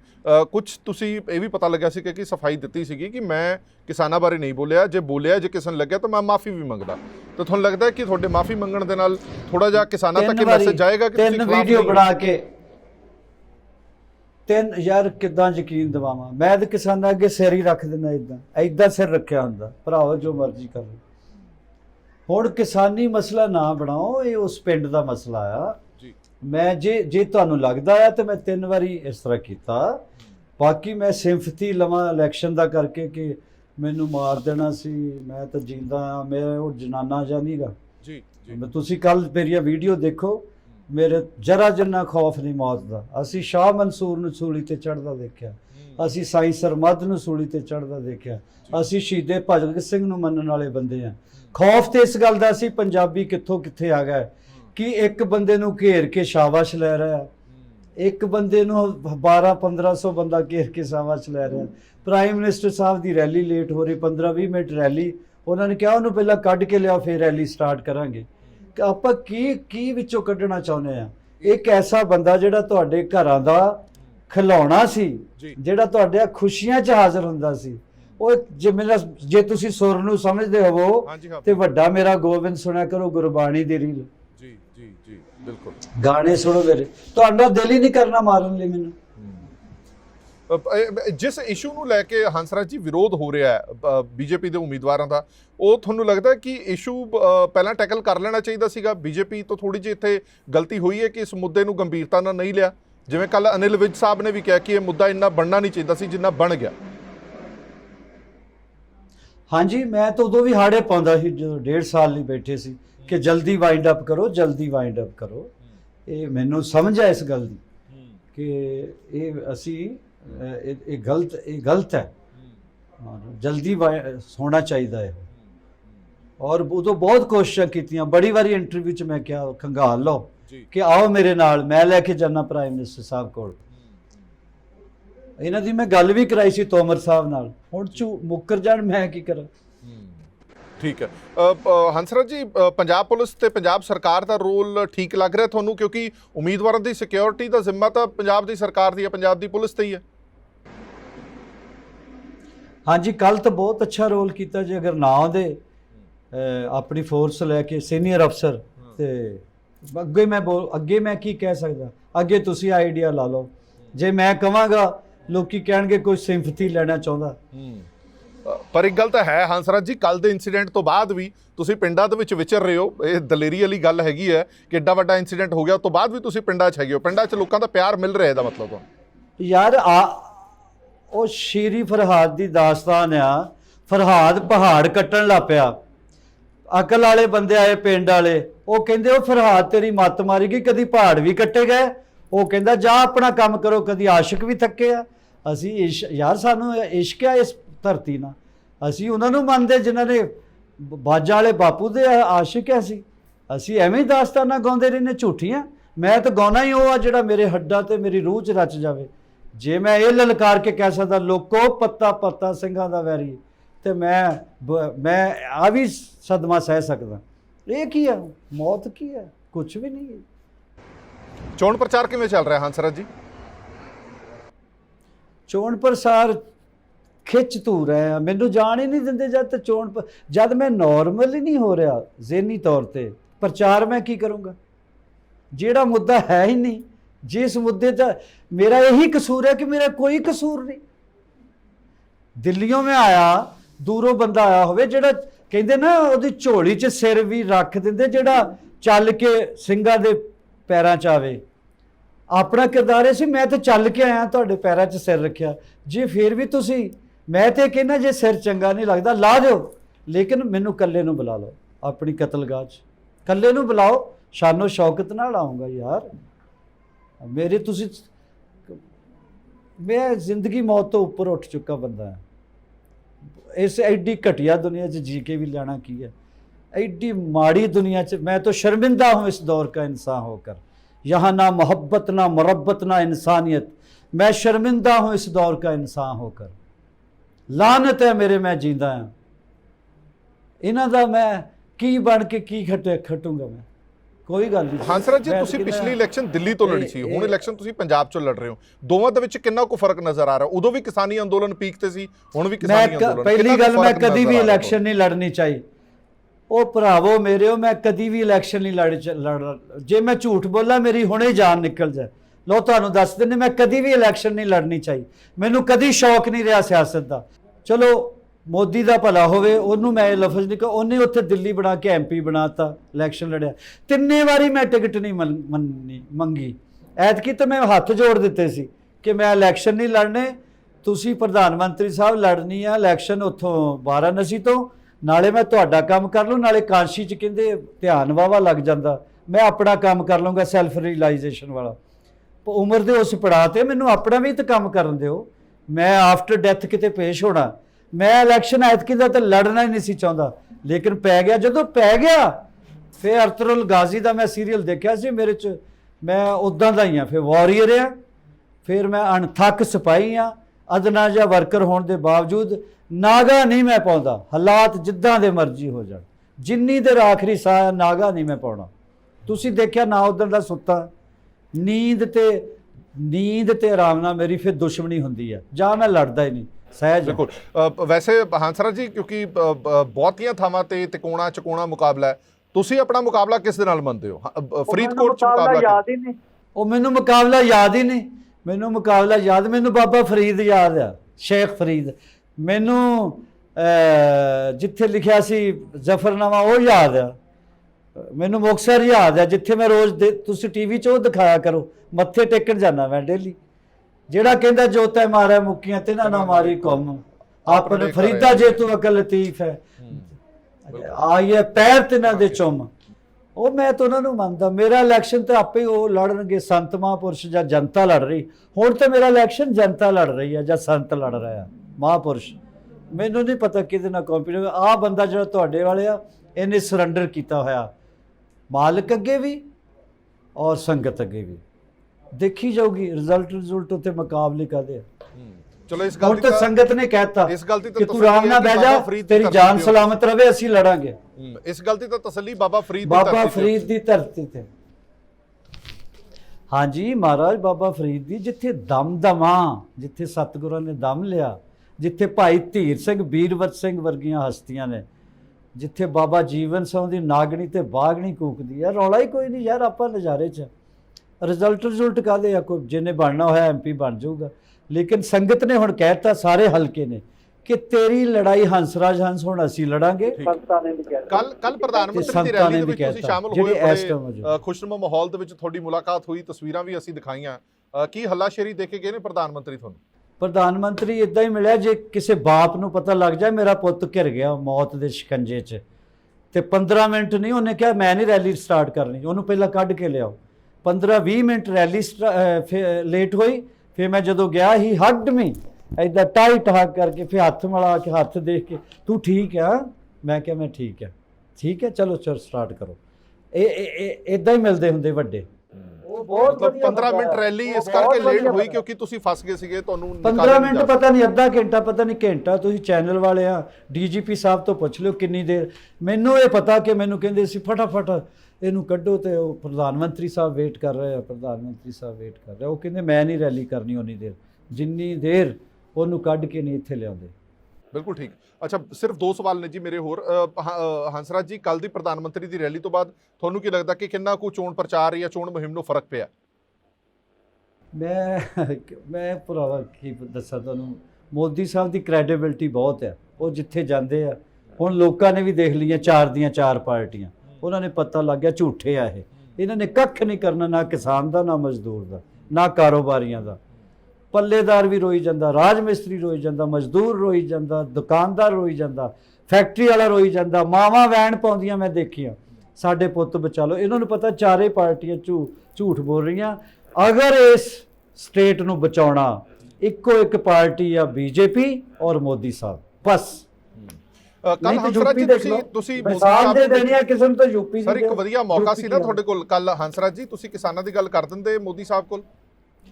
ਕੁਝ ਤੁਸੀਂ ਇਹ ਵੀ ਪਤਾ ਲੱਗਿਆ ਸੀ ਕਿ ਸਫ਼ਾਈ ਦਿੱਤੀ ਸੀਗੀ ਕਿ ਮੈਂ ਕਿਸਾਨਾਂ ਬਾਰੇ ਨਹੀਂ ਬੋਲਿਆ ਜੇ ਬੋਲਿਆ ਜੇ ਕਿਸੇ ਨੂੰ ਲੱਗਿਆ ਤਾਂ ਮੈਂ ਮਾਫੀ ਵੀ ਮੰਗਦਾ। ਤਾਂ ਤੁਹਾਨੂੰ ਲੱਗਦਾ ਕਿ ਤੁਹਾਡੇ ਮਾਫੀ ਮੰਗਣ ਦੇ ਨਾਲ ਥੋੜਾ ਜਿਹਾ ਕਿਸਾਨਾਂ ਤੱਕ ਇਹ ਮੈਸੇਜ ਜਾਏਗਾ ਕਿ ਤੁਸੀਂ ਤਿੰਨ ਵੀਡੀਓ? ਬਣਾ ਕੇ ਤਿੰਨ ਯਾਰ ਕਿਦਾਂ ਯਕੀਨ ਦਿਵਾਵਾਂ? ਮੈਂ ਤਾਂ ਕਿਸਾਨਾਂ ਅੱਗੇ ਸਿਰ ਹੀ ਰੱਖ ਦਿੰਦਾ ਇਦਾਂ ਐਦਾਂ ਸਿਰ ਰੱਖਿਆ ਹੁੰਦਾ ਭਰਾਓ ਜੋ ਮਰਜ਼ੀ ਕਰ ਹੁਣ ਕਿਸਾਨੀ ਮਸਲਾ ਨਾ ਬਣਾਓ ਇਹ ਉਸ ਪਿੰਡ ਦਾ ਮਸਲਾ ਆ। ਜੀ। ਮੈਂ ਜੇ ਜੇ ਤੁਹਾਨੂੰ ਲੱਗਦਾ ਆ ਤੇ ਮੈਂ ਤਿੰਨ ਵਾਰੀ ਇਸ ਤਰ੍ਹਾਂ ਕੀਤਾ। ਬਾਕੀ ਮੈਂ ਸਿੰਫਤੀ ਲਵਾਂ ਇਲੈਕਸ਼ਨ ਦਾ ਕਰਕੇ ਕਿ ਮੈਨੂੰ ਮਾਰ ਦੇਣਾ ਸੀ ਮੈਂ ਤਾਂ ਜਿੰਦਾ ਆ ਮੈਂ ਉਹ ਜਨਾਨਾ ਜਾਂ ਨਹੀਂਗਾ ਜੀ ਜੀ। ਤੁਸੀਂ ਕੱਲ ਮੇਰੀਆਂ ਵੀਡੀਓ ਦੇਖੋ ਮੇਰੇ ਜਰਾ ਜਿੰਨਾ ਖੌਫ ਨਹੀਂ ਮੌਤ ਦਾ। ਅਸੀਂ ਸ਼ਾਹ ਮਨਸੂਰ ਨੂੰ ਸੂਲੀ ਤੇ ਚੜਦਾ ਦੇਖਿਆ। ਅਸੀਂ ਸਾਈਂ ਸਰਮਦ ਨੂੰ ਸੂਲੀ ਤੇ ਚੜਦਾ ਦੇਖਿਆ। ਅਸੀਂ ਸ਼ਹੀਦੇ ਭਗਤ ਸਿੰਘ ਨੂੰ ਮੰਨਣ ਵਾਲੇ ਬੰਦੇ ਆ ਖੌਫ ਤੇ ਇਸ ਗੱਲ ਦਾ ਸੀ, ਪੰਜਾਬੀ ਕਿੱਥੋਂ ਕਿੱਥੇ ਆ ਗਿਆ? ਕਿ ਇੱਕ ਬੰਦੇ ਨੂੰ ਘੇਰ ਕੇ ਸ਼ਾਬਾਸ਼ ਲੈ ਰਿਹਾ ਇੱਕ ਬੰਦੇ ਨੂੰ 12 1500 ਬੰਦਾ ਘੇਰ ਕੇ ਸ਼ਾਬਾਸ਼ ਲੈ ਰਿਹਾ ਪ੍ਰਾਈਮ ਮਿਨਿਸਟਰ ਸਾਹਿਬ ਦੀ ਰੈਲੀ ਲੇਟ ਹੋ ਰਹੀ 15 20 ਮਿੰਟ ਰੈਲੀ। ਉਹਨਾਂ ਨੇ ਕਿਹਾ, ਉਹਨੂੰ ਪਹਿਲਾਂ ਕੱਢ ਕੇ ਲਿਆਓ, ਫਿਰ ਰੈਲੀ ਸਟਾਰਟ ਕਰਾਂਗੇ। ਕਿ ਆਪਾਂ ਕੀ ਕੀ ਵਿੱਚੋਂ ਕੱਢਣਾ ਚਾਹੁੰਦੇ ਆ ਇੱਕ ਐਸਾ ਬੰਦਾ ਜਿਹੜਾ ਤੁਹਾਡੇ ਘਰਾਂ ਦਾ ਖਿਲਾਉਣਾ ਸੀ। ਜਿਹੜਾ ਤੁਹਾਡੇ ਖੁਸ਼ੀਆਂ 'ਚ ਹਾਜ਼ਰ ਹੁੰਦਾ ਸੀ। ਉਹ ਜੇ ਮੇਰਾ ਜੇ ਤੁਸੀਂ ਸੁਰ ਨੂੰ ਸਮਝਦੇ ਹੋਵੋ ਤੇ ਵੱਡਾ ਮੇਰਾ ਗੋਬਿੰਦ ਸੁਣਿਆ ਕਰੋ ਗੁਰਬਾਣੀ ਦੀ ਰੀਲ। ਜੀ ਜੀ ਜੀ ਬਿਲਕੁਲ। ਗਾਣੇ ਸੁਣੋ ਮੇਰੇ। ਤੁਹਾਡਾ ਦਿਲ ਹੀ ਨਹੀਂ ਕਰਨਾ ਮਾਰਨ ਲਈ ਮੈਨੂੰ। ਜਿਸ ਇਸ਼ੂ ਨੂੰ ਲੈ ਕੇ ਹੰਸਰਾਜ ਜੀ ਵਿਰੋਧ ਹੋ ਰਿਹਾ ਹੈ ਬੀਜੇਪੀ ਦੇ ਉਮੀਦਵਾਰਾਂ ਦਾ ਉਹ ਤੁਹਾਨੂੰ ਲੱਗਦਾ ਕਿ ਇਸ਼ੂ ਪਹਿਲਾਂ ਟੈਕਲ ਕਰ ਲੈਣਾ ਚਾਹੀਦਾ ਸੀਗਾ? ਬੀਜੇਪੀ ਤੋਂ ਥੋੜੀ ਜਿਹੀ ਇੱਥੇ ਗਲਤੀ ਹੋਈ ਹੈ ਕਿ ਇਸ ਮੁੱਦੇ ਨੂੰ ਗੰਭੀਰਤਾ ਨਾਲ ਨਹੀਂ ਲਿਆ? ਜਿਵੇਂ ਕੱਲ ਅਨਿਲ ਵਿਜ ਸਾਹਿਬ ਨੇ ਵੀ ਕਿਹਾ ਕਿ ਇਹ ਮੁੱਦਾ ਇੰਨਾ ਬਣਨਾ ਨਹੀਂ ਚਾਹੀਦਾ ਸੀ ਜਿੰਨਾ ਬਣ ਗਿਆ। ਹਾਂਜੀ, ਮੈਂ ਤਾਂ ਉਦੋਂ ਵੀ ਹਾੜੇ ਪਾਉਂਦਾ ਸੀ, ਜਦੋਂ ਡੇਢ ਸਾਲ ਲਈ ਬੈਠੇ ਸੀ ਕਿ ਜਲਦੀ ਵਾਈਂਡ ਅਪ ਕਰੋ, ਜਲਦੀ ਵਾਈਂਡ ਅਪ ਕਰੋ। ਇਹ ਮੈਨੂੰ ਸਮਝ ਆ ਇਸ ਗੱਲ ਦੀ ਕਿ ਇਹ ਅਸੀਂ ਇਹ ਗਲਤ ਇਹ ਗਲਤ ਹੈ। ਜਲਦੀ ਵਾਈ- ਹੋਣਾ ਚਾਹੀਦਾ ਹੈ। ਔਰ ਉਦੋਂ ਬਹੁਤ ਕੋਸ਼ਿਸ਼ਾਂ ਕੀਤੀਆਂ। ਬੜੀ ਵਾਰੀ ਇੰਟਰਵਿਊ 'ਚ ਮੈਂ ਕਿਹਾ, ਖੰਗਾਲ ਲਓ। ਕਿ ਆਓ ਮੇਰੇ ਨਾਲ ਮੈਂ ਲੈ ਕੇ ਜਾਣਾ ਪ੍ਰਾਈਮ ਮਿਨਿਸਟਰ ਸਾਹਿਬ ਕੋਲ। ਇਹਨਾਂ ਦੀ ਮੈਂ ਗੱਲ ਵੀ ਕਰਾਈ ਸੀ ਤੋਮਰ ਸਾਹਿਬ ਨਾਲ। ਹੁਣ ਚੂ ਮੁੱਕਰ ਜਾਣ ਮੈਂ ਕੀ ਕਰਾਂ? ਠੀਕ ਹੈ। ਹੰਸਰਾਜ ਜੀ ਪੰਜਾਬ ਪੁਲਿਸ ਤੇ ਪੰਜਾਬ ਸਰਕਾਰ ਦਾ ਰੋਲ ਠੀਕ ਲੱਗ ਰਿਹਾ ਤੁਹਾਨੂੰ? ਕਿਉਂਕਿ ਉਮੀਦਵਾਰਾਂ ਦੀ ਸਿਕਿਉਰਿਟੀ ਦਾ ਜ਼ਿੰਮਾ ਤਾਂ ਪੰਜਾਬ ਦੀ ਸਰਕਾਰ ਦੀ ਹੈ ਪੰਜਾਬ ਦੀ ਪੁਲਿਸ ਤੇ ਹੀ ਹੈ। ਹਾਂਜੀ ਕੱਲ ਤਾਂ ਬਹੁਤ ਅੱਛਾ ਰੋਲ ਕੀਤਾ ਜੇ ਅਗਰ ਨਾ ਆਉਂਦੇ ਆਪਣੀ ਫੋਰਸ ਲੈ ਕੇ ਸੀਨੀਅਰ ਅਫਸਰ ਤੇ ਅੱਗੇ ਮੈਂ ਬੋਲ ਅੱਗੇ ਮੈਂ ਕੀ ਕਹਿ ਸਕਦਾ? ਅੱਗੇ ਤੁਸੀਂ ਆਈਡੀਆ ਲਾ ਲਓ। ਜੇ ਮੈਂ ਕਵਾਂਗਾ ਲੋਕੀ ਕਹਿਣਗੇ ਕੋਈ ਸਿੰਪਥੀ ਲੈਣਾ ਚਾਹੁੰਦਾ। ਪਰ ਇੱਕ ਗੱਲ ਤਾਂ ਹੈ ਹੰਸਰਾਜ ਜੀ ਕੱਲ ਦੇ ਇਨਸੀਡੈਂਟ ਤੋਂ ਬਾਅਦ ਵੀ ਤੁਸੀਂ ਪਿੰਡਾਂ ਦੇ ਵਿੱਚ ਵਿਚਰ ਰਹੇ ਹੋ। ਇਹ ਦਲੇਰੀ ਵਾਲੀ ਗੱਲ ਹੈਗੀ ਹੈ ਕਿ ਏਡਾ ਵੱਡਾ ਇਨਸੀਡੈਂਟ ਹੋ ਗਿਆ ਉਸ ਤੋਂ ਬਾਅਦ ਵੀ ਤੁਸੀਂ ਪਿੰਡਾਂ 'ਚ ਹੈਗੇ ਹੋ। ਪਿੰਡਾਂ 'ਚ ਲੋਕਾਂ ਦਾ ਪਿਆਰ ਮਿਲ ਰਿਹਾ ਇਹਦਾ ਮਤਲਬ ਤੁਹਾਨੂੰ ਯਾਰ ਆ ਉਹ ਸ਼ੀਰੀ ਫਰਹਾਦ ਦੀ ਦਾਸਤਾਨ ਆ। ਫਰਹਾਦ ਪਹਾੜ ਕੱਟਣ ਲੱਗ ਪਿਆ। ਅਕਲ ਵਾਲੇ ਬੰਦੇ ਆਏ ਪਿੰਡ ਵਾਲੇ। ਉਹ ਕਹਿੰਦੇ ਉਹ ਫਰਹਾਦ ਤੇਰੀ ਮੱਤ ਮਾਰੀ ਗਈ ਕਦੀ ਪਹਾੜ ਵੀ ਕੱਟੇ ਗਏ। ਉਹ ਕਹਿੰਦਾ, ਜਾ ਆਪਣਾ ਕੰਮ ਕਰੋ, ਕਦੀ ਆਸ਼ਿਕ ਵੀ ਥੱਕੇ ਆ। ਅਸੀਂ ਇਸ਼, ਯਾਰ ਸਾਨੂੰ ਇਸ਼ਕ ਆ ਇਸ ਧਰਤੀ ਨਾਲ। ਅਸੀਂ ਉਹਨਾਂ ਨੂੰ ਮੰਨਦੇ ਜਿਨ੍ਹਾਂ ਨੇ ਬਾਜਾਂ ਵਾਲੇ ਬਾਪੂ ਦੇ ਆ- ਆਸ਼ਿਕ ਆ ਅਸੀਂ। ਅਸੀਂ ਐਵੇਂ ਹੀ ਦਾਸਤਾਨਾਂ ਗਾਉਂਦੇ ਰਹਿੰਦੇ, ਝੂਠੀਆਂ। ਮੈਂ ਤਾਂ ਗਾਉਣਾ ਹੀ ਉਹ ਆ ਜਿਹੜਾ ਮੇਰੇ ਹੱਡਾਂ ਤੇ ਮੇਰੀ ਰੂਹ 'ਚ ਰਚ ਜਾਵੇ। ਜੇ ਮੈਂ ਇਹ ਲਲਕਾਰ ਕੇ ਕਹਿ ਸਕਦਾ, ਲੋਕੋ ਪੱਤਾ ਪੱਤਾ ਸਿੰਘਾਂ ਦਾ ਵੈਰੀ ਤੇ ਮੈਂ ਮੈਂ ਆ ਵੀ ਸਦਮਾ ਸਹਿ ਸਕਦਾ। ਇਹ ਕੀ ਆ? ਮੌਤ ਕੀ ਹੈ ਕੁਝ ਵੀ ਨਹੀਂ ਹੈ। ਚੋਣ ਪ੍ਰਚਾਰ ਕਿਵੇਂ ਚੱਲ ਰਿਹਾ ਹੰਸਰਾਜ ਜੀ? ਚੋਣ ਪ੍ਰਸਾਰ ਖਿੱਚ ਧੂ ਰਹੇ ਆ ਮੈਨੂੰ ਜਾਣ ਹੀ ਨਹੀਂ ਦਿੰਦੇ ਜਦ ਤੱਕ ਚੋਣ ਜਦ ਮੈਂ ਨਾਰਮਲ ਹੀ ਨਹੀਂ ਹੋ ਰਿਹਾ ਜ਼ਿਹਨੀ ਤੌਰ ਤੇ। ਪ੍ਰਚਾਰ ਮੈਂ ਕੀ ਕਰੂੰਗਾ? ਜਿਹੜਾ ਮੁੱਦਾ ਹੈ ਹੀ ਨਹੀਂ ਜਿਸ ਮੁੱਦੇ ਦਾ ਮੇਰਾ ਇਹੀ ਕਸੂਰ ਹੈ ਕਿ ਮੇਰਾ ਕੋਈ ਕਸੂਰ ਨਹੀਂ। ਦਿੱਲੀੋਂ ਮੈਂ ਆਇਆ ਦੂਰੋਂ ਬੰਦਾ ਆਇਆ ਹੋਵੇ ਜਿਹੜਾ ਕਹਿੰਦੇ ਨਾ ਉਹਦੀ ਝੋਲੀ 'ਚ ਸਿਰ ਵੀ ਰੱਖ ਦਿੰਦੇ, ਜਿਹੜਾ ਚੱਲ ਕੇ ਸਿੰਘਾਂ ਦੇ ਪੈਰਾਂ 'ਚ ਆਵੇ। ਆਪਣਾ ਕਿਰਦਾਰ ਇਹ ਸੀ, ਮੈਂ ਤਾਂ ਚੱਲ ਕੇ ਆਇਆ, ਤੁਹਾਡੇ ਪੈਰਾਂ 'ਚ ਸਿਰ ਰੱਖਿਆ। ਜੇ ਫੇਰ ਵੀ ਤੁਸੀਂ, ਮੈਂ ਤੇ ਕਹਿੰਦਾ ਜੇ ਸਿਰ ਚੰਗਾ ਨਹੀਂ ਲੱਗਦਾ, ਲਾ ਦਿਓ। ਲੇਕਿਨ ਮੈਨੂੰ ਇਕੱਲੇ ਨੂੰ ਬੁਲਾ ਲਓ, ਆਪਣੀ ਕਤਲਗਾਹ 'ਚ ਇਕੱਲੇ ਨੂੰ ਬੁਲਾਓ, ਸ਼ਾਨੋ ਸ਼ੌਕਤ ਨਾਲ ਆਉਂਗਾ ਯਾਰ। ਮੇਰੇ ਤੁਸੀਂ, ਮੈਂ ਜ਼ਿੰਦਗੀ ਮੌਤ ਤੋਂ ਉੱਪਰ ਉੱਠ ਚੁੱਕਾ ਬੰਦਾ। ਹਾਂ ਇਸ ਐਡੀ ਘਟੀਆ ਦੁਨੀਆ 'ਚ ਜੀ ਕੇ ਵੀ ਲੈਣਾ ਕੀ ਹੈ? ਐਡੀ ਮਾੜੀ ਦੁਨੀਆ 'ਚ ਮੈਂ ਤਾਂ ਸ਼ਰਮਿੰਦਾ ਹੂੰ ਇਸ ਦੌਰ ਦਾ ਇਨਸਾਨ ਹੋ ਕਰ। ਯਹਾਂ ਨਾ ਮੁਹੱਬਤ, ਨਾ ਮੁਰੱਬਤ, ਨਾ ਇਨਸਾਨੀਅਤ। ਮੈਂ ਸ਼ਰਮਿੰਦਾ ਹੂੰ ਇਸ ਦੌਰ ਦਾ ਇਨਸਾਨ ਹੋ ਕਰ। ਲਾਨਤ ਹੈ ਮੇਰੇ, ਮੈਂ ਜਿੰਦਾ ਹਾਂ। ਇਹਨਾਂ ਦਾ ਮੈਂ ਕੀ ਬਣ ਕੇ ਕੀ ਖਟੇ ਖਟੂੰਗਾ ਮੈਂ? ਕੋਈ ਗੱਲ ਨਹੀਂ ਹੰਸਰਾਜ ਜੀ ਤੁਸੀਂ ਪਿਛਲੀ ਇਲੈਕਸ਼ਨ ਦਿੱਲੀ ਤੋਂ ਲੜੀ ਸੀ। ਹੁਣ ਇਲੈਕਸ਼ਨ ਤੁਸੀਂ ਪੰਜਾਬ 'ਚੋਂ ਲੜ ਰਹੇ ਹੋ। ਦੋਵਾਂ ਦੇ ਵਿੱਚ ਕਿੰਨਾ ਕੁ ਫ਼ਰਕ ਨਜ਼ਰ ਆ ਰਿਹਾ? ਉਦੋਂ ਵੀ ਕਿਸਾਨੀ ਅੰਦੋਲਨ ਪੀਕ ਤੇ ਸੀ ਹੁਣ ਵੀ ਕਿਸਾਨੀ ਅੰਦੋਲਨ। ਪਹਿਲੀ ਗੱਲ ਮੈਂ ਕਦੀ ਵੀ ਇਲੈਕਸ਼ਨ ਨਹੀਂ ਲੜਨੀ ਚਾਹੀ। ਉਹ ਭਰਾਵੋ ਮੇਰਿਓ ਮੈਂ ਕਦੀ ਵੀ ਇਲੈਕਸ਼ਨ ਨਹੀਂ ਲੜ ਜੇ ਮੈਂ ਝੂਠ ਬੋਲਾਂ ਮੇਰੀ ਹੁਣੇ ਜਾਨ ਨਿਕਲ ਜਾ ਲੋ ਤੁਹਾਨੂੰ ਦੱਸ ਦਿੰਦੇ ਮੈਂ ਕਦੀ ਵੀ ਇਲੈਕਸ਼ਨ ਨਹੀਂ ਲੜਨੀ ਚਾਹੀ। ਮੈਨੂੰ ਕਦੀ ਸ਼ੌਕ ਨਹੀਂ ਰਿਹਾ ਸਿਆਸਤ ਦਾ। ਚਲੋ ਮੋਦੀ ਦਾ ਭਲਾ ਹੋਵੇ, ਉਹਨੂੰ ਮੈਂ ਇਹ ਲਫ਼ਜ਼ ਨਹੀਂ ਕਿ ਉਹਨੇ ਉੱਥੇ ਦਿੱਲੀ ਬਣਾ ਕੇ ਐਮਪੀ ਬਣਾਤਾ, ਇਲੈਕਸ਼ਨ ਲੜਿਆ। ਤਿੰਨੇ ਵਾਰੀ ਮੈਂ ਟਿਕਟ ਨਹੀਂ ਮੰਨੀ ਮੰਗੀ। ਐਤਕੀ ਤਾਂ ਮੈਂ ਹੱਥ ਜੋੜ ਦਿੱਤੇ ਸੀ ਕਿ ਮੈਂ ਇਲੈਕਸ਼ਨ ਨਹੀਂ ਲੜਨੇ, ਤੁਸੀਂ ਪ੍ਰਧਾਨ ਮੰਤਰੀ ਸਾਹਿਬ ਲੜਨੀ ਆ, ਇਲੈਕਸ਼ਨ ਉੱਥੋਂ ਵਾਰਾਣਸੀ ਤੋਂ, ਨਾਲੇ ਮੈਂ ਤੁਹਾਡਾ ਕੰਮ ਕਰ ਲੂੰ ਨਾਲੇ ਕਾਂਸ਼ੀ ਚ ਕਹਿੰਦੇ ਧਿਆਨ ਵਾਵਾ ਲੱਗ ਜਾਂਦਾ, ਮੈਂ ਆਪਣਾ ਕੰਮ ਕਰ ਲਵਾਂਗਾ ਸੈਲਫ ਰਿਅਲਾਈਜੇਸ਼ਨ ਵਾਲਾ ਉਮਰ ਦੇ ਉਸ ਪੜਾਅ ਤੇ ਮੈਨੂੰ ਆਪਣਾ ਵੀ ਤਾਂ ਕੰਮ ਕਰਨ ਦਿਓ। ਮੈਂ ਆਫਟਰ ਡੈਥ ਕਿਤੇ ਪੇਸ਼ ਹੋਣਾ ਮੈਂ ਇਲੈਕਸ਼ਨ ਐਤਕੀ ਦਾ ਤਾਂ ਲੜਨਾ ਹੀ ਨਹੀਂ ਸੀ ਚਾਹੁੰਦਾ। ਲੇਕਿਨ ਪੈ ਗਿਆ। ਜਦੋਂ ਪੈ ਗਿਆ, ਫਿਰ ਅਰਤਰੁਲ ਗਾਜ਼ੀ ਦਾ ਮੈਂ ਸੀਰੀਅਲ ਦੇਖਿਆ ਸੀ ਮੇਰੇ ਚ। ਮੈਂ ਉਦਾਂ ਦਾ ਹੀ ਆ ਫਿਰ ਵਾਰੀਅਰ ਆ ਫਿਰ ਮੈਂ ਅਣਥੱਕ ਸਿਪਾਹੀ ਆ ਅਦਨਾ ਜਿਹਾ ਵਰਕਰ ਹੋਣ ਦੇ ਬਾਵਜੂਦ ਨਾਗਾ ਨਹੀਂ ਮੈਂ ਪਾਉਂਦਾ। ਹਾਲਾਤ ਜਿੱਦਾਂ ਦੇ ਮਰਜ਼ੀ ਹੋ ਜਾਣ। ਜਿੰਨੀ ਦੇਰ ਆਖਰੀ ਸਾਹ ਨਾਗਾ ਨਹੀਂ ਮੈਂ ਪਾਉਣਾ। ਤੁਸੀਂ ਦੇਖਿਆ ਨਾ ਉਦੋਂ ਦਾ ਸੁੱਤਾ। ਨੀਂਦ ਤੇ ਨੀਂਦ ਤੇ ਆਰਾਮ ਨਾਲ ਮੇਰੀ ਫਿਰ ਦੁਸ਼ਮਣੀ ਹੁੰਦੀ ਹੈ ਜਾਂ ਮੈਂ ਲੜਦਾ ਹੀ ਨਹੀਂ। ਸਹਿਜ। ਬਿਲਕੁਲ। ਵੈਸੇ ਹੰਸਰਾਜ ਜੀ ਕਿਉਂਕਿ ਬਹੁਤੀਆਂ ਥਾਵਾਂ ਤੇ ਤਿਕੋਣਾ ਚਕੋਣਾ ਮੁਕਾਬਲਾ ਹੈ। ਤੁਸੀਂ ਆਪਣਾ ਮੁਕਾਬਲਾ ਕਿਸ ਦੇ ਨਾਲ ਮੰਨਦੇ ਹੋ? ਫਰੀਦਕੋਟ ਚ ਮੁਕਾਬਲਾ ਯਾਦ ਹੀ ਨਹੀਂ। ਉਹ ਮੈਨੂੰ ਮੁਕਾਬਲਾ ਯਾਦ ਹੀ ਨਹੀਂ। ਮੈਨੂੰ ਮੁਕਾਬਲਾ ਯਾਦ ਮੈਨੂੰ ਬਾਬਾ ਫਰੀਦ ਯਾਦ ਆ ਸ਼ੇਖ ਫਰੀਦ। ਮੈਨੂੰ ਜਿੱਥੇ ਲਿਖਿਆ ਸੀ ਜ਼ਫਰਨਾਮਾ ਉਹ ਯਾਦ ਆ। ਮੈਨੂੰ ਮੁਕਤਸਰ ਯਾਦ ਆ ਜਿੱਥੇ ਮੈਂ ਰੋਜ਼ ਦੇ- ਤੁਸੀਂ ਟੀਵੀ 'ਚ ਉਹ ਦਿਖਾਇਆ ਕਰੋ ਮੱਥੇ ਟੇਕਣ ਜਾਣਾ ਮੈਂ ਡੇਲੀ। ਜਿਹੜਾ ਕਹਿੰਦਾ ਜੋ ਤੈ ਮਾਰਿਆ ਮੁੱਕੀਆਂ ਤੇ ਨਾ ਮਾਰੀ ਕੌਮ। ਆਪਨ ਫਰੀਦਾ ਜੇ ਤੂੰ ਅਕਲ ਲਤੀਫ ਹੈ। ਆਈਏ ਪੈਰ ਤੇ ਨਾ ਦੇ ਚੁੰਮ। ਉਹ ਮੈਂ ਤਾਂ ਉਹਨਾਂ ਨੂੰ ਮੰਨਦਾ ਮੇਰਾ ਇਲੈਕਸ਼ਨ ਤੇ ਆਪੇ ਉਹ ਲੜਨਗੇ ਸੰਤ ਮਹਾਂਪੁਰਸ਼ ਜਾਂ ਜਨਤਾ ਲੜ ਰਹੀ। ਹੁਣ ਤੇ ਮੇਰਾ ਇਲੈਕਸ਼ਨ ਜਨਤਾ ਲੜ ਰਹੀ ਹੈ ਜਾਂ ਸੰਤ ਲੜ ਰਿਹਾ ਮਹਾਂਪੁਰਸ਼। ਮੈਨੂੰ ਨਹੀਂ ਪਤਾ ਕਿਹਦੇ ਨਾਲ ਕੰਪੀਟ ਆ ਬੰਦਾ ਜਿਹੜਾ ਤੁਹਾਡੇ ਵਾਲੇ ਆ ਇਹਨੇ ਸਰੈਂਡਰ ਕੀਤਾ ਹੋਇਆ। ਮਾਲਕ ਅੱਗੇ ਵੀ ਔਰ ਸੰਗਤ ਅੱਗੇ ਵੀ। ਦੇਖੀ ਜਾਊਗੀ ਰਿਜ਼ਲਟ ਰਿਜ਼ਲਟ ਉੱਤੇ ਮੁਕਾਬਲੇ ਕਰਦੇ ਆ। ਚਲੋ ਇਸ ਗੱਲ ਦੀ ਤਾਂ ਸੰਗਤ ਨੇ ਕਹਿਤਾ ਇਸ ਗੱਲ ਦੀ ਤਾਂ ਆਰਾਮ ਨਾਲ ਬਹਿ ਜਾ ਤੇਰੀ ਜਾਨ। ਸਲਾਮਤ ਰਵੇ ਅਸੀਂ ਲੜਾਂਗੇ। ਇਸ ਗੱਲ ਦੀ ਤਾਂ ਤਸੱਲੀ ਬਾਬਾ ਫਰੀਦ ਦੀ ਬਾਬਾ ਫਰੀਦ ਦੀ ਧਰਤੀ ਤੇ। ਹਾਂਜੀ ਮਹਾਰਾਜ ਬਾਬਾ ਫਰੀਦ ਦੀ ਜਿੱਥੇ ਦਮ ਦਮਾ ਜਿੱਥੇ ਸਤਿਗੁਰਾਂ ਨੇ ਦਮ ਲਿਆ ਜਿੱਥੇ ਭਾਈ ਧੀਰ ਸਿੰਘ ਬੀਰਵਤ ਸਿੰਘ ਵਰਗੀਆਂ ਹਸਤੀਆਂ ਨੇ ਜਿੱਥੇ ਬਾਬਾ ਜੀਵਨ ਸਿੰਘ ਦੀ ਨਾਗਣੀ ਤੇ ਬਾਗਣੀ ਕੂਕਦੀ ਆ ਰੌਲਾ ਹੀ ਕੋਈ ਨਹੀਂ ਯਾਰ ਆਪਾਂ ਨਜ਼ਾਰੇ 'ਚ। ਰਿਜ਼ਲਟ ਰਿਜ਼ਲਟ ਕਾਦੇ ਆ? ਕੋਈ ਜਿਹਨੇ ਬਣਨਾ ਹੋਇਆ ਐਮਪੀ ਬਣ ਜਾਊਗਾ। ਲੇਕਿਨ ਸੰਗਤ ਨੇ ਹੁਣ ਕਹਿਤਾ ਸਾਰੇ ਹਲਕੇ ਨੇ ਕਿ ਤੇਰੀ ਲੜਾਈ ਹੰਸਰਾਜ ਹੰਸ ਹੁਣ ਅਸੀਂ ਲੜਾਂਗੇ। ਸੰਗਤਾਂ ਨੇ ਵੀ ਕਹਿਤਾ ਕੱਲ ਕੱਲ ਪ੍ਰਧਾਨ ਮੰਤਰੀ ਦੀ ਸੰਤਾਂ ਰੈਲੀ ਦੇ ਵਿੱਚ ਤੁਸੀਂ ਸ਼ਾਮਲ ਹੋਏ ਖੁਸ਼ਨੁਮਾ ਮਾਹੌਲ ਦੇ ਵਿੱਚ ਤੁਹਾਡੀ ਮੁਲਾਕਾਤ ਹੋਈ ਤਸਵੀਰਾਂ ਵੀ ਅਸੀਂ ਦਿਖਾਈਆਂ। ਕੀ ਹੱਲਾਸ਼ੇਰੀ ਦੇ ਕੇ ਗਏ ਨੇ ਪ੍ਰਧਾਨ ਮੰਤਰੀ ਤੁਹਾਨੂੰ? ਪ੍ਰਧਾਨ ਮੰਤਰੀ ਇਦਾਂ ਹੀ ਮਿਲਿਆ ਜੇ ਕਿਸੇ ਬਾਪ ਨੂੰ ਪਤਾ ਲੱਗ ਜਾਏ ਮੇਰਾ ਪੁੱਤ ਘਿਰ ਗਿਆ ਮੌਤ ਦੇ ਸ਼ਿਕੰਜੇ 'ਚ। ਤੇ 15 ਮਿੰਟ ਨਹੀਂ ਉਹਨੇ ਕਿਹਾ ਮੈਂ ਨਹੀਂ ਰੈਲੀ ਸਟਾਰਟ ਕਰਨੀ ਉਹਨੂੰ ਪਹਿਲਾਂ ਕੱਢ ਕੇ ਲਿਆਓ। 15 20 ਮਿੰਟ ਰੈਲੀ ਲੇਟ ਹੋਈ ਫਿਰ ਮੈਂ ਜਦੋਂ ਗਿਆ ਹੀ ਹੱਡ ਮੀ ਐਦਾਂ ਟਾਈਟ ਹੱਗ ਕਰਕੇ ਫਿਰ ਹੱਥ ਮਿਲਾ ਕੇ ਹੱਥ ਦੇਖ ਕੇ ਤੂੰ ਠੀਕ ਆ? ਮੈਂ ਕਿਹਾ ਮੈਂ ਠੀਕ ਆ। ਠੀਕ ਹੈ ਚਲੋ ਚਲ ਸਟਾਰਟ ਕਰੋ। ਇਹ ਇਦਾਂ ਹੀ ਮਿਲਦੇ ਹੁੰਦੇ ਵੱਡੇ। ਉਹ ਬਹੁਤ ਮਤਲਬ ਵਧੀਆ 15 ਮਿੰਟ। ਰੈਲੀ ਇਸ ਕਰਕੇ ਲੇਟ ਹੋਈ। ਕਿਉਂਕਿ ਤੁਸੀਂ ਫਸ ਗਏ ਸੀਗੇ ਤੁਹਾਨੂੰ ਨਿਕਾਲਿਆ 15 ਨਹੀਂ ਮਿੰਟ ਪਤਾ ਨਹੀਂ ਅੱਧਾ ਘੰਟਾ ਪਤਾ ਨਹੀਂ ਘੰਟਾ ਤੁਸੀਂ ਚੈਨਲ ਵਾਲੇ ਆ ਡੀਜੀਪੀ ਸਾਹਿਬ ਤੋਂ ਪੁੱਛ ਲਿਓ ਕਿੰਨੀ ਦੇਰ। ਮੈਨੂੰ ਇਹ ਪਤਾ ਕਿ ਮੈਨੂੰ ਕਹਿੰਦੇ ਸੀ ਫਟਾਫਟ ਇਹਨੂੰ ਕੱਢੋ ਤੇ ਉਹ ਪ੍ਰਧਾਨ ਮੰਤਰੀ ਸਾਹਿਬ ਵੇਟ ਕਰ ਰਹੇ ਆ ਪ੍ਰਧਾਨ ਮੰਤਰੀ ਸਾਹਿਬ ਵੇਟ ਕਰ ਰਹੇ। ਉਹ ਕਹਿੰਦੇ ਮੈਂ ਨਹੀਂ ਰੈਲੀ ਕਰਨੀ ਉਨੀ ਦੇਰ। ਜਿੰਨੀ ਦੇਰ ਉਹਨੂੰ ਕੱਢ ਕੇ ਨਹੀਂ ਇੱਥੇ ਲਿਆਉਂਦੇ। ਬਿਲਕੁਲ ਠੀਕ। ਅੱਛਾ ਸਿਰਫ ਦੋ ਸਵਾਲ ਨੇ ਜੀ ਮੇਰੇ ਹੋਰ। ਹੰਸਰਾਜ ਜੀ ਕੱਲ ਦੀ ਪ੍ਰਧਾਨ ਮੰਤਰੀ ਦੀ ਰੈਲੀ ਤੋਂ ਬਾਅਦ ਤੁਹਾਨੂੰ ਕੀ ਲੱਗਦਾ ਕਿ ਕਿੰਨਾ ਕੁ ਚੋਣ ਪ੍ਰਚਾਰ ਜਾਂ ਚੋਣ ਮੁਹਿੰਮ ਨੂੰ ਫ਼ਰਕ ਪਿਆ? ਮੈਂ ਮੈਂ ਭਰਾਵਾ ਕੀ ਦੱਸਾਂ ਤੁਹਾਨੂੰ ਮੋਦੀ ਸਾਹਿਬ ਦੀ ਕ੍ਰੈਡੀਬਿਲਟੀ ਬਹੁਤ ਹੈ ਉਹ ਜਿੱਥੇ ਜਾਂਦੇ ਆ ਹੁਣ ਲੋਕਾਂ ਨੇ ਵੀ ਦੇਖ ਲਈਆਂ ਚਾਰ ਦੀਆਂ ਚਾਰ ਪਾਰਟੀਆਂ। ਉਹਨਾਂ ਨੇ ਪਤਾ ਲੱਗ ਗਿਆ ਝੂਠੇ ਆ ਇਹ। ਇਹਨਾਂ ਨੇ ਕੱਖ ਨਹੀਂ ਕਰਨਾ, ਨਾ ਕਿਸਾਨ ਦਾ, ਨਾ ਮਜ਼ਦੂਰ ਦਾ, ਨਾ ਕਾਰੋਬਾਰੀਆਂ ਦਾ। ਪੱਲੇਦਾਰ ਵੀ ਰੋਈ ਜਾਂਦਾ, ਰਾਜ ਮਿਸਤਰੀ ਰੋਈ ਜਾਂਦਾ, ਮਜ਼ਦੂਰ ਰੋਈ ਜਾਂਦਾ, ਦੁਕਾਨਦਾਰ ਰੋਈ ਜਾਂਦਾ, ਫੈਕਟਰੀ ਵਾਲਾ ਰੋਈ ਜਾਂਦਾ, ਮਾਵਾਂ ਵੈਣ ਪਾਉਂਦੀਆਂ ਮੈਂ ਦੇਖੀਆਂ। ਸਾਡੇ ਪੁੱਤ ਬਚਾ ਲਓ। ਇਹਨਾਂ ਨੂੰ ਪਤਾ ਚਾਰੇ ਪਾਰਟੀਆਂ ਝੂ, ਝੂਠ ਬੋਲ ਰਹੀਆਂ। ਅਗਰ ਇਸ ਸਟੇਟ ਨੂੰ ਬਚਾਉਣਾ ਇੱਕੋ ਇੱਕ ਪਾਰਟੀ ਆ ਬੀਜੇਪੀ ਔਰ ਮੋਦੀ ਸਾਹਿਬ, ਬਸ। ਕੱਲ ਹੰਸਰਾਜ ਜੀ ਤੁਸੀਂ ਤੁਸੀਂ ਮਿਸਾਲ ਦੇ ਦੇਣੀ ਆ ਕਿਸਮ ਤੋਂ ਯੂਪੀ ਸਰ ਇੱਕ ਵਧੀਆ ਮੌਕਾ ਸੀ ਨਾ ਤੁਹਾਡੇ ਕੋਲ ਕੱਲ ਹੰਸਰਾਜ ਜੀ। ਤੁਸੀਂ ਕਿਸਾਨਾਂ ਦੀ ਗੱਲ ਕਰ ਦਿੰਦੇ ਮੋਦੀ ਸਾਹਿਬ ਕੋਲ?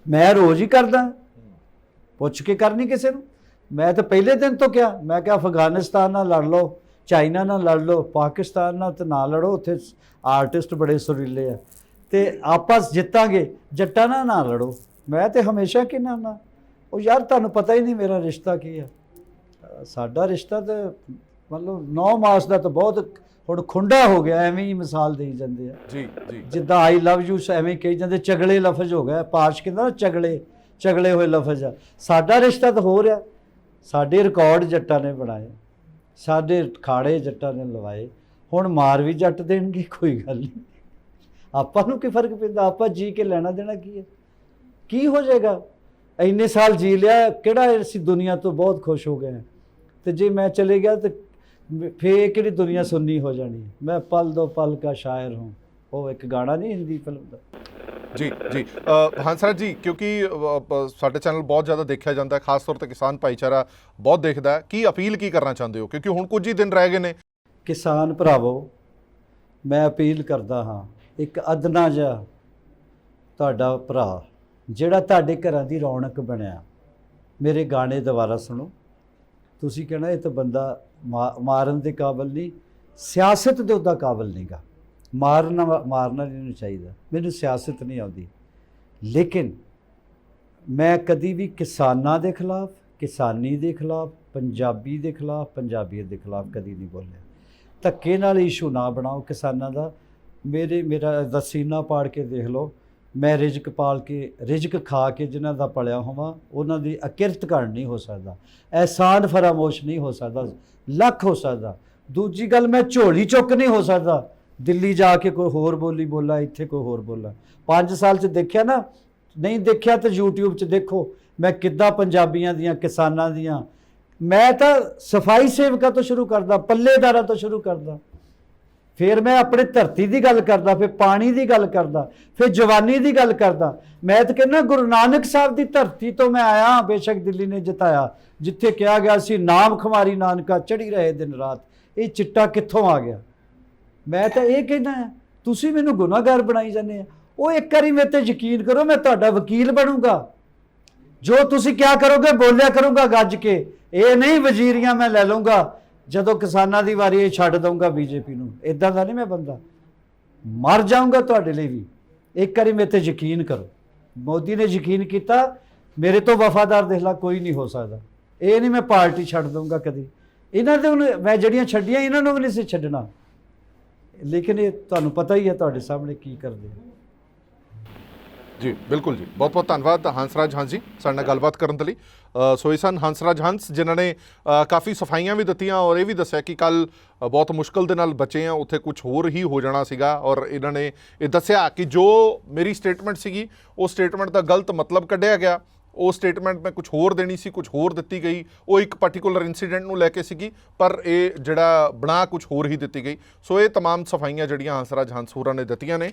ਮੈਂ ਰੋਜ਼ ਹੀ ਕਰਦਾ। ਪੁੱਛ ਕੇ ਕਰਨੀ ਕਿਸੇ ਨੂੰ। ਮੈਂ ਤਾਂ ਪਹਿਲੇ ਦਿਨ ਤੋਂ ਕਿਹਾ। ਮੈਂ ਕਿਹਾ ਅਫਗਾਨਿਸਤਾਨ ਨਾਲ ਲੜ ਲਓ ਚਾਈਨਾ ਨਾਲ ਲੜ ਲਓ ਪਾਕਿਸਤਾਨ ਨਾਲ ਤੇ ਨਾ ਲੜੋ। ਉੱਥੇ ਆਰਟਿਸਟ ਬੜੇ ਸੁਰੀਲੇ ਆ। ਤੇ ਆਪਸ ਜਿੱਤਾਂਗੇ ਜੱਟਾਂ ਨਾਲ ਨਾ ਲੜੋ। ਮੈਂ ਤੇ ਹਮੇਸ਼ਾ ਕਿਹਾ ਨਾ ਉਹ ਯਾਰ ਤੁਹਾਨੂੰ ਪਤਾ ਹੀ ਨਹੀਂ ਮੇਰਾ ਰਿਸ਼ਤਾ ਕੀ ਆ। ਸਾਡਾ ਰਿਸ਼ਤਾ ਤਾਂ ਮਤਲਬ 9 ਮਾਸ ਦਾ ਤਾਂ ਬਹੁਤ ਹੁਣ ਖੁੰਡਾ ਹੋ ਗਿਆ ਐਵੇਂ ਹੀ ਮਿਸਾਲ ਦੇਈ ਜਾਂਦੇ ਆ। ਜੀ ਜੀ। ਜਿੱਦਾਂ ਆਈ ਲਵ ਯੂ ਐਵੇਂ ਕਹੀ ਜਾਂਦੇ ਚਗਲੇ ਲਫ਼ਜ਼ ਹੋ ਗਿਆ ਪਾਸ਼ ਕਹਿੰਦਾ ਨਾ ਚਗਲੇ ਚਗਲੇ ਹੋਏ ਲਫ਼ਜ਼ ਆ। ਸਾਡਾ ਰਿਸ਼ਤਾ ਤਾਂ ਹੋ ਰਿਹਾ ਸਾਡੇ ਰਿਕਾਰਡ ਜੱਟਾਂ ਨੇ ਬਣਾਏ ਸਾਡੇ ਖਾੜੇ ਜੱਟਾਂ ਨੇ ਲਵਾਏ। ਹੁਣ ਮਾਰ ਵੀ ਜੱਟ ਦੇਣਗੇ ਕੋਈ ਗੱਲ ਨਹੀਂ। ਆਪਾਂ ਨੂੰ ਕੀ ਫ਼ਰਕ ਪੈਂਦਾ? ਆਪਾਂ ਜੀ ਕੇ ਲੈਣਾ ਦੇਣਾ ਕੀ ਹੈ ਕੀ ਹੋ ਜਾਏਗਾ? ਇੰਨੇ ਸਾਲ ਜੀ ਲਿਆ ਕਿਹੜਾ ਅਸੀਂ ਦੁਨੀਆ ਤੋਂ ਬਹੁਤ ਖੁਸ਼ ਹੋ ਗਏ। ਤੇ ਜੇ ਮੈਂ ਚਲੇ ਗਿਆ ਤੇ ਫੇਰ ਕਿਹੜੀ ਦੁਨੀਆ ਸੁੰਨੀ ਹੋ ਜਾਣੀ। ਮੈਂ ਪਲ ਦੋ ਪਲ ਕਾ ਸ਼ਾਇਰ ਹੂੰ। ਉਹ ਇੱਕ ਗਾਣਾ ਨਹੀਂ ਹਿੰਦੀ ਫਿਲਮ ਦਾ? ਜੀ ਜੀ। ਅ, ਹੰਸਰਾਜ ਜੀ ਕਿਉਂਕਿ ਸਾਡੇ ਚੈਨਲ ਬਹੁਤ ਜ਼ਿਆਦਾ ਦੇਖਿਆ ਜਾਂਦਾ ਖਾਸ ਤੌਰ ਤੇ ਕਿਸਾਨ ਭਾਈਚਾਰਾ ਬਹੁਤ ਦੇਖਦਾ ਕੀ ਅਪੀਲ ਕੀ ਕਰਨਾ ਚਾਹੁੰਦੇ ਹੋ? ਕਿਉਂਕਿ ਹੁਣ ਕੁਝ ਹੀ ਦਿਨ ਰਹਿ ਗਏ ਨੇ। ਕਿਸਾਨ ਭਰਾਵੋ ਮੈਂ ਅਪੀਲ ਕਰਦਾ ਹਾਂ ਇੱਕ ਅਦਨਾ ਜਿਹਾ ਤੁਹਾਡਾ ਭਰਾ ਜਿਹੜਾ ਤੁਹਾਡੇ ਘਰਾਂ ਦੀ ਰੌਣਕ ਬਣਿਆ। ਮੇਰੇ ਗਾਣੇ ਦੁਬਾਰਾ ਸੁਣੋ। ਤੁਸੀਂ ਕਹਿਣਾ ਇਹ ਤਾਂ ਬੰਦਾ ਮਾਰਨ ਦੇ ਕਾਬਲ ਨਹੀਂ, ਸਿਆਸਤ ਦੇ ਉਹਦਾ ਕਾਬਿਲ ਨਹੀਂਗਾ। ਮਾਰਨਾ ਮਾਰਨਾ ਨਹੀਂ ਚਾਹੀਦਾ। ਮੈਨੂੰ ਸਿਆਸਤ ਨਹੀਂ ਆਉਂਦੀ। ਲੇਕਿਨ ਮੈਂ ਕਦੀ ਵੀ ਕਿਸਾਨਾਂ ਦੇ ਖਿਲਾਫ, ਕਿਸਾਨੀ ਦੇ ਖਿਲਾਫ, ਪੰਜਾਬੀ ਦੇ ਖਿਲਾਫ, ਪੰਜਾਬੀਅਤ ਦੇ ਖਿਲਾਫ ਕਦੀ ਨਹੀਂ ਬੋਲਿਆ। ਧੱਕੇ ਨਾਲ ਇਸ਼ੂ ਨਾ ਬਣਾਓ ਕਿਸਾਨਾਂ ਦਾ। ਮੇਰੇ ਮੇਰਾ ਦਸੀਨਾ ਪਾੜ ਕੇ ਦੇਖ ਲਓ। ਮੈਂ ਰਿਜ਼ਕ ਪਾਲ ਕੇ, ਰਿਜ਼ਕ ਖਾ ਕੇ ਜਿਨ੍ਹਾਂ ਦਾ ਪਲਿਆ ਹੋਵਾਂ, ਉਹਨਾਂ ਦੀ ਅਕਿਰਤ ਘਣ ਨਹੀਂ ਹੋ ਸਕਦਾ। ਐਹਸਾਨ ਫਰਾਮੋਸ਼ ਨਹੀਂ ਹੋ ਸਕਦਾ, ਲੱਖ ਹੋ ਸਕਦਾ। ਦੂਜੀ ਗੱਲ, ਮੈਂ ਝੋਲੀ ਚੁੱਕ ਨਹੀਂ ਹੋ ਸਕਦਾ। ਦਿੱਲੀ ਜਾ ਕੇ ਕੋਈ ਹੋਰ ਬੋਲੀ ਬੋਲਾ, ਇੱਥੇ ਕੋਈ ਹੋਰ ਬੋਲਾ। 5 ਸਾਲ ਚ ਦੇਖਿਆ ਨਾ, ਨਹੀਂ ਦੇਖਿਆ ਤਾਂ YouTube 'ਚ ਦੇਖੋ, ਮੈਂ ਕਿੱਦਾਂ ਪੰਜਾਬੀਆਂ ਦੀਆਂ, ਕਿਸਾਨਾਂ ਦੀਆਂ। ਮੈਂ ਤਾਂ ਸਫ਼ਾਈ ਸੇਵਕਾਂ ਤੋਂ ਸ਼ੁਰੂ ਕਰਦਾ, ਪੱਲੇਦਾਰਾਂ ਤੋਂ ਸ਼ੁਰੂ ਕਰਦਾ। ਫਿਰ ਮੈਂ ਆਪਣੇ ਧਰਤੀ ਦੀ ਗੱਲ ਕਰਦਾ ਫਿਰ ਪਾਣੀ ਦੀ ਗੱਲ ਕਰਦਾ ਫਿਰ ਜਵਾਨੀ ਦੀ ਗੱਲ ਕਰਦਾ। ਮੈਂ ਤਾਂ ਕਹਿੰਦਾ ਗੁਰੂ ਨਾਨਕ ਸਾਹਿਬ ਦੀ ਧਰਤੀ ਤੋਂ ਮੈਂ ਆਇਆ ਬੇਸ਼ੱਕ ਦਿੱਲੀ ਨੇ ਜਿਤਾਇਆ। ਜਿੱਥੇ ਕਿਹਾ ਗਿਆ ਸੀ ਨਾਮ ਖਮਾਰੀ ਨਾਨਕਾ ਚੜੀ ਰਹੇ ਦਿਨ ਰਾਤ। ਇਹ ਚਿੱਟਾ ਕਿੱਥੋਂ ਆ ਗਿਆ? ਮੈਂ ਤਾਂ ਇਹ ਕਹਿੰਦਾ ਹਾਂ, ਤੁਸੀਂ ਮੈਨੂੰ ਗੁਨਾਹਗਾਰ ਬਣਾਈ ਜਾਂਦੇ ਆ ਉਹ ਇੱਕ ਵਾਰੀ ਮੇਰੇ ਤੇ ਯਕੀਨ ਕਰੋ ਮੈਂ ਤੁਹਾਡਾ ਵਕੀਲ ਬਣੂੰਗਾ। ਜੋ ਤੁਸੀਂ ਕਿਆ ਕਰੋਗੇ ਬੋਲਿਆ ਕਰੂੰਗਾ ਗੱਜ ਕੇ। ਇਹ ਨਹੀਂ ਵਜ਼ੀਰੀਆਂ ਮੈਂ ਲੈ ਲਊਂਗਾ। ਜਦੋਂ ਕਿਸਾਨਾਂ ਦੀ ਵਾਰੀ ਇਹ ਛੱਡ ਦਊਂਗਾ ਬੀਜੇਪੀ ਨੂੰ। ਇਦਾਂ ਦਾ ਨਹੀਂ ਮੈਂ ਬੰਦਾ। ਮਰ ਜਾਊਂਗਾ ਤੁਹਾਡੇ ਲਈ ਵੀ। ਇੱਕ ਵਾਰੀ ਮੇਰੇ ਤੇ ਯਕੀਨ ਕਰੋ। ਮੋਦੀ ਨੇ ਯਕੀਨ ਕੀਤਾ, ਮੇਰੇ ਤੋਂ ਵਫਾਦਾਰ ਦੇਖ ਕੋਈ ਨਹੀਂ ਹੋ ਸਕਦਾ। ਇਹ ਨਹੀਂ ਮੈਂ ਪਾਰਟੀ ਛੱਡ ਦਊਂਗਾ ਕਦੀ। ਇਹਨਾਂ ਦੇ ਹੁਣ ਮੈਂ ਜਿਹੜੀਆਂ ਛੱਡੀਆਂ, ਇਹਨਾਂ ਨੂੰ ਵੀ ਨਹੀਂ ਸੀ ਛੱਡਣਾ। ਲੇਕਿਨ ਇਹ ਤੁਹਾਨੂੰ ਪਤਾ ਹੀ ਹੈ ਤੁਹਾਡੇ ਸਾਹਮਣੇ ਕੀ ਕਰਦੇ ਜੀ, ਬਿਲਕੁਲ ਜੀ। ਬਹੁਤ ਬਹੁਤ ਧੰਨਵਾਦ ਹੰਸਰਾਜ ਹੰਸ ਜੀ ਸਾਡੇ ਨਾਲ ਗੱਲਬਾਤ ਕਰਨ ਦੇ ਲਈ। ਅ, ਸੋ ਇਹ ਸਨ ਹੰਸਰਾਜ ਹੰਸ ਜਿਨ੍ਹਾਂ ਨੇ ਅ, ਕਾਫੀ ਸਫਾਈਆਂ ਵੀ ਦਿੱਤੀਆਂ ਔਰ ਇਹ ਵੀ ਦੱਸਿਆ ਕਿ ਕੱਲ ਬਹੁਤ ਮੁਸ਼ਕਲ ਦੇ ਨਾਲ ਬਚੇ ਆ ਉੱਥੇ ਕੁਝ ਹੋਰ ਹੀ ਹੋ ਜਾਣਾ ਸੀਗਾ ਔਰ ਇਹਨਾਂ ਨੇ ਇਹ ਦੱਸਿਆ ਕਿ ਜੋ ਮੇਰੀ ਸਟੇਟਮੈਂਟ ਸੀਗੀ ਉਹ ਸਟੇਟਮੈਂਟ ਦਾ ਗਲਤ ਮਤਲਬ ਕੱਢਿਆ ਗਿਆ ਉਹ ਸਟੇਟਮੈਂਟ ਮੈਂ ਕੁਝ ਹੋਰ ਦੇਣੀ ਸੀ ਕੁਝ ਹੋਰ ਦਿੱਤੀ ਗਈ ਉਹ ਇੱਕ ਪਾਰਟਿਕੂਲਰ ਇਨਸੀਡੈਂਟ ਨੂੰ ਲੈ ਕੇ ਸੀਗੀ ਪਰ ਇਹ ਜਿਹੜਾ ਬਣਾ ਕੁਝ ਹੋਰ ਹੀ ਦਿੱਤੀ ਗਈ ਸੋ ਇਹ तमाम ਸਫਾਈਆਂ ਜਿਹੜੀਆਂ ਹੰਸਰਾਜ ਹੰਸ ਹੋਰਾਂ ਨੇ ਦਿੱਤੀਆਂ ਨੇ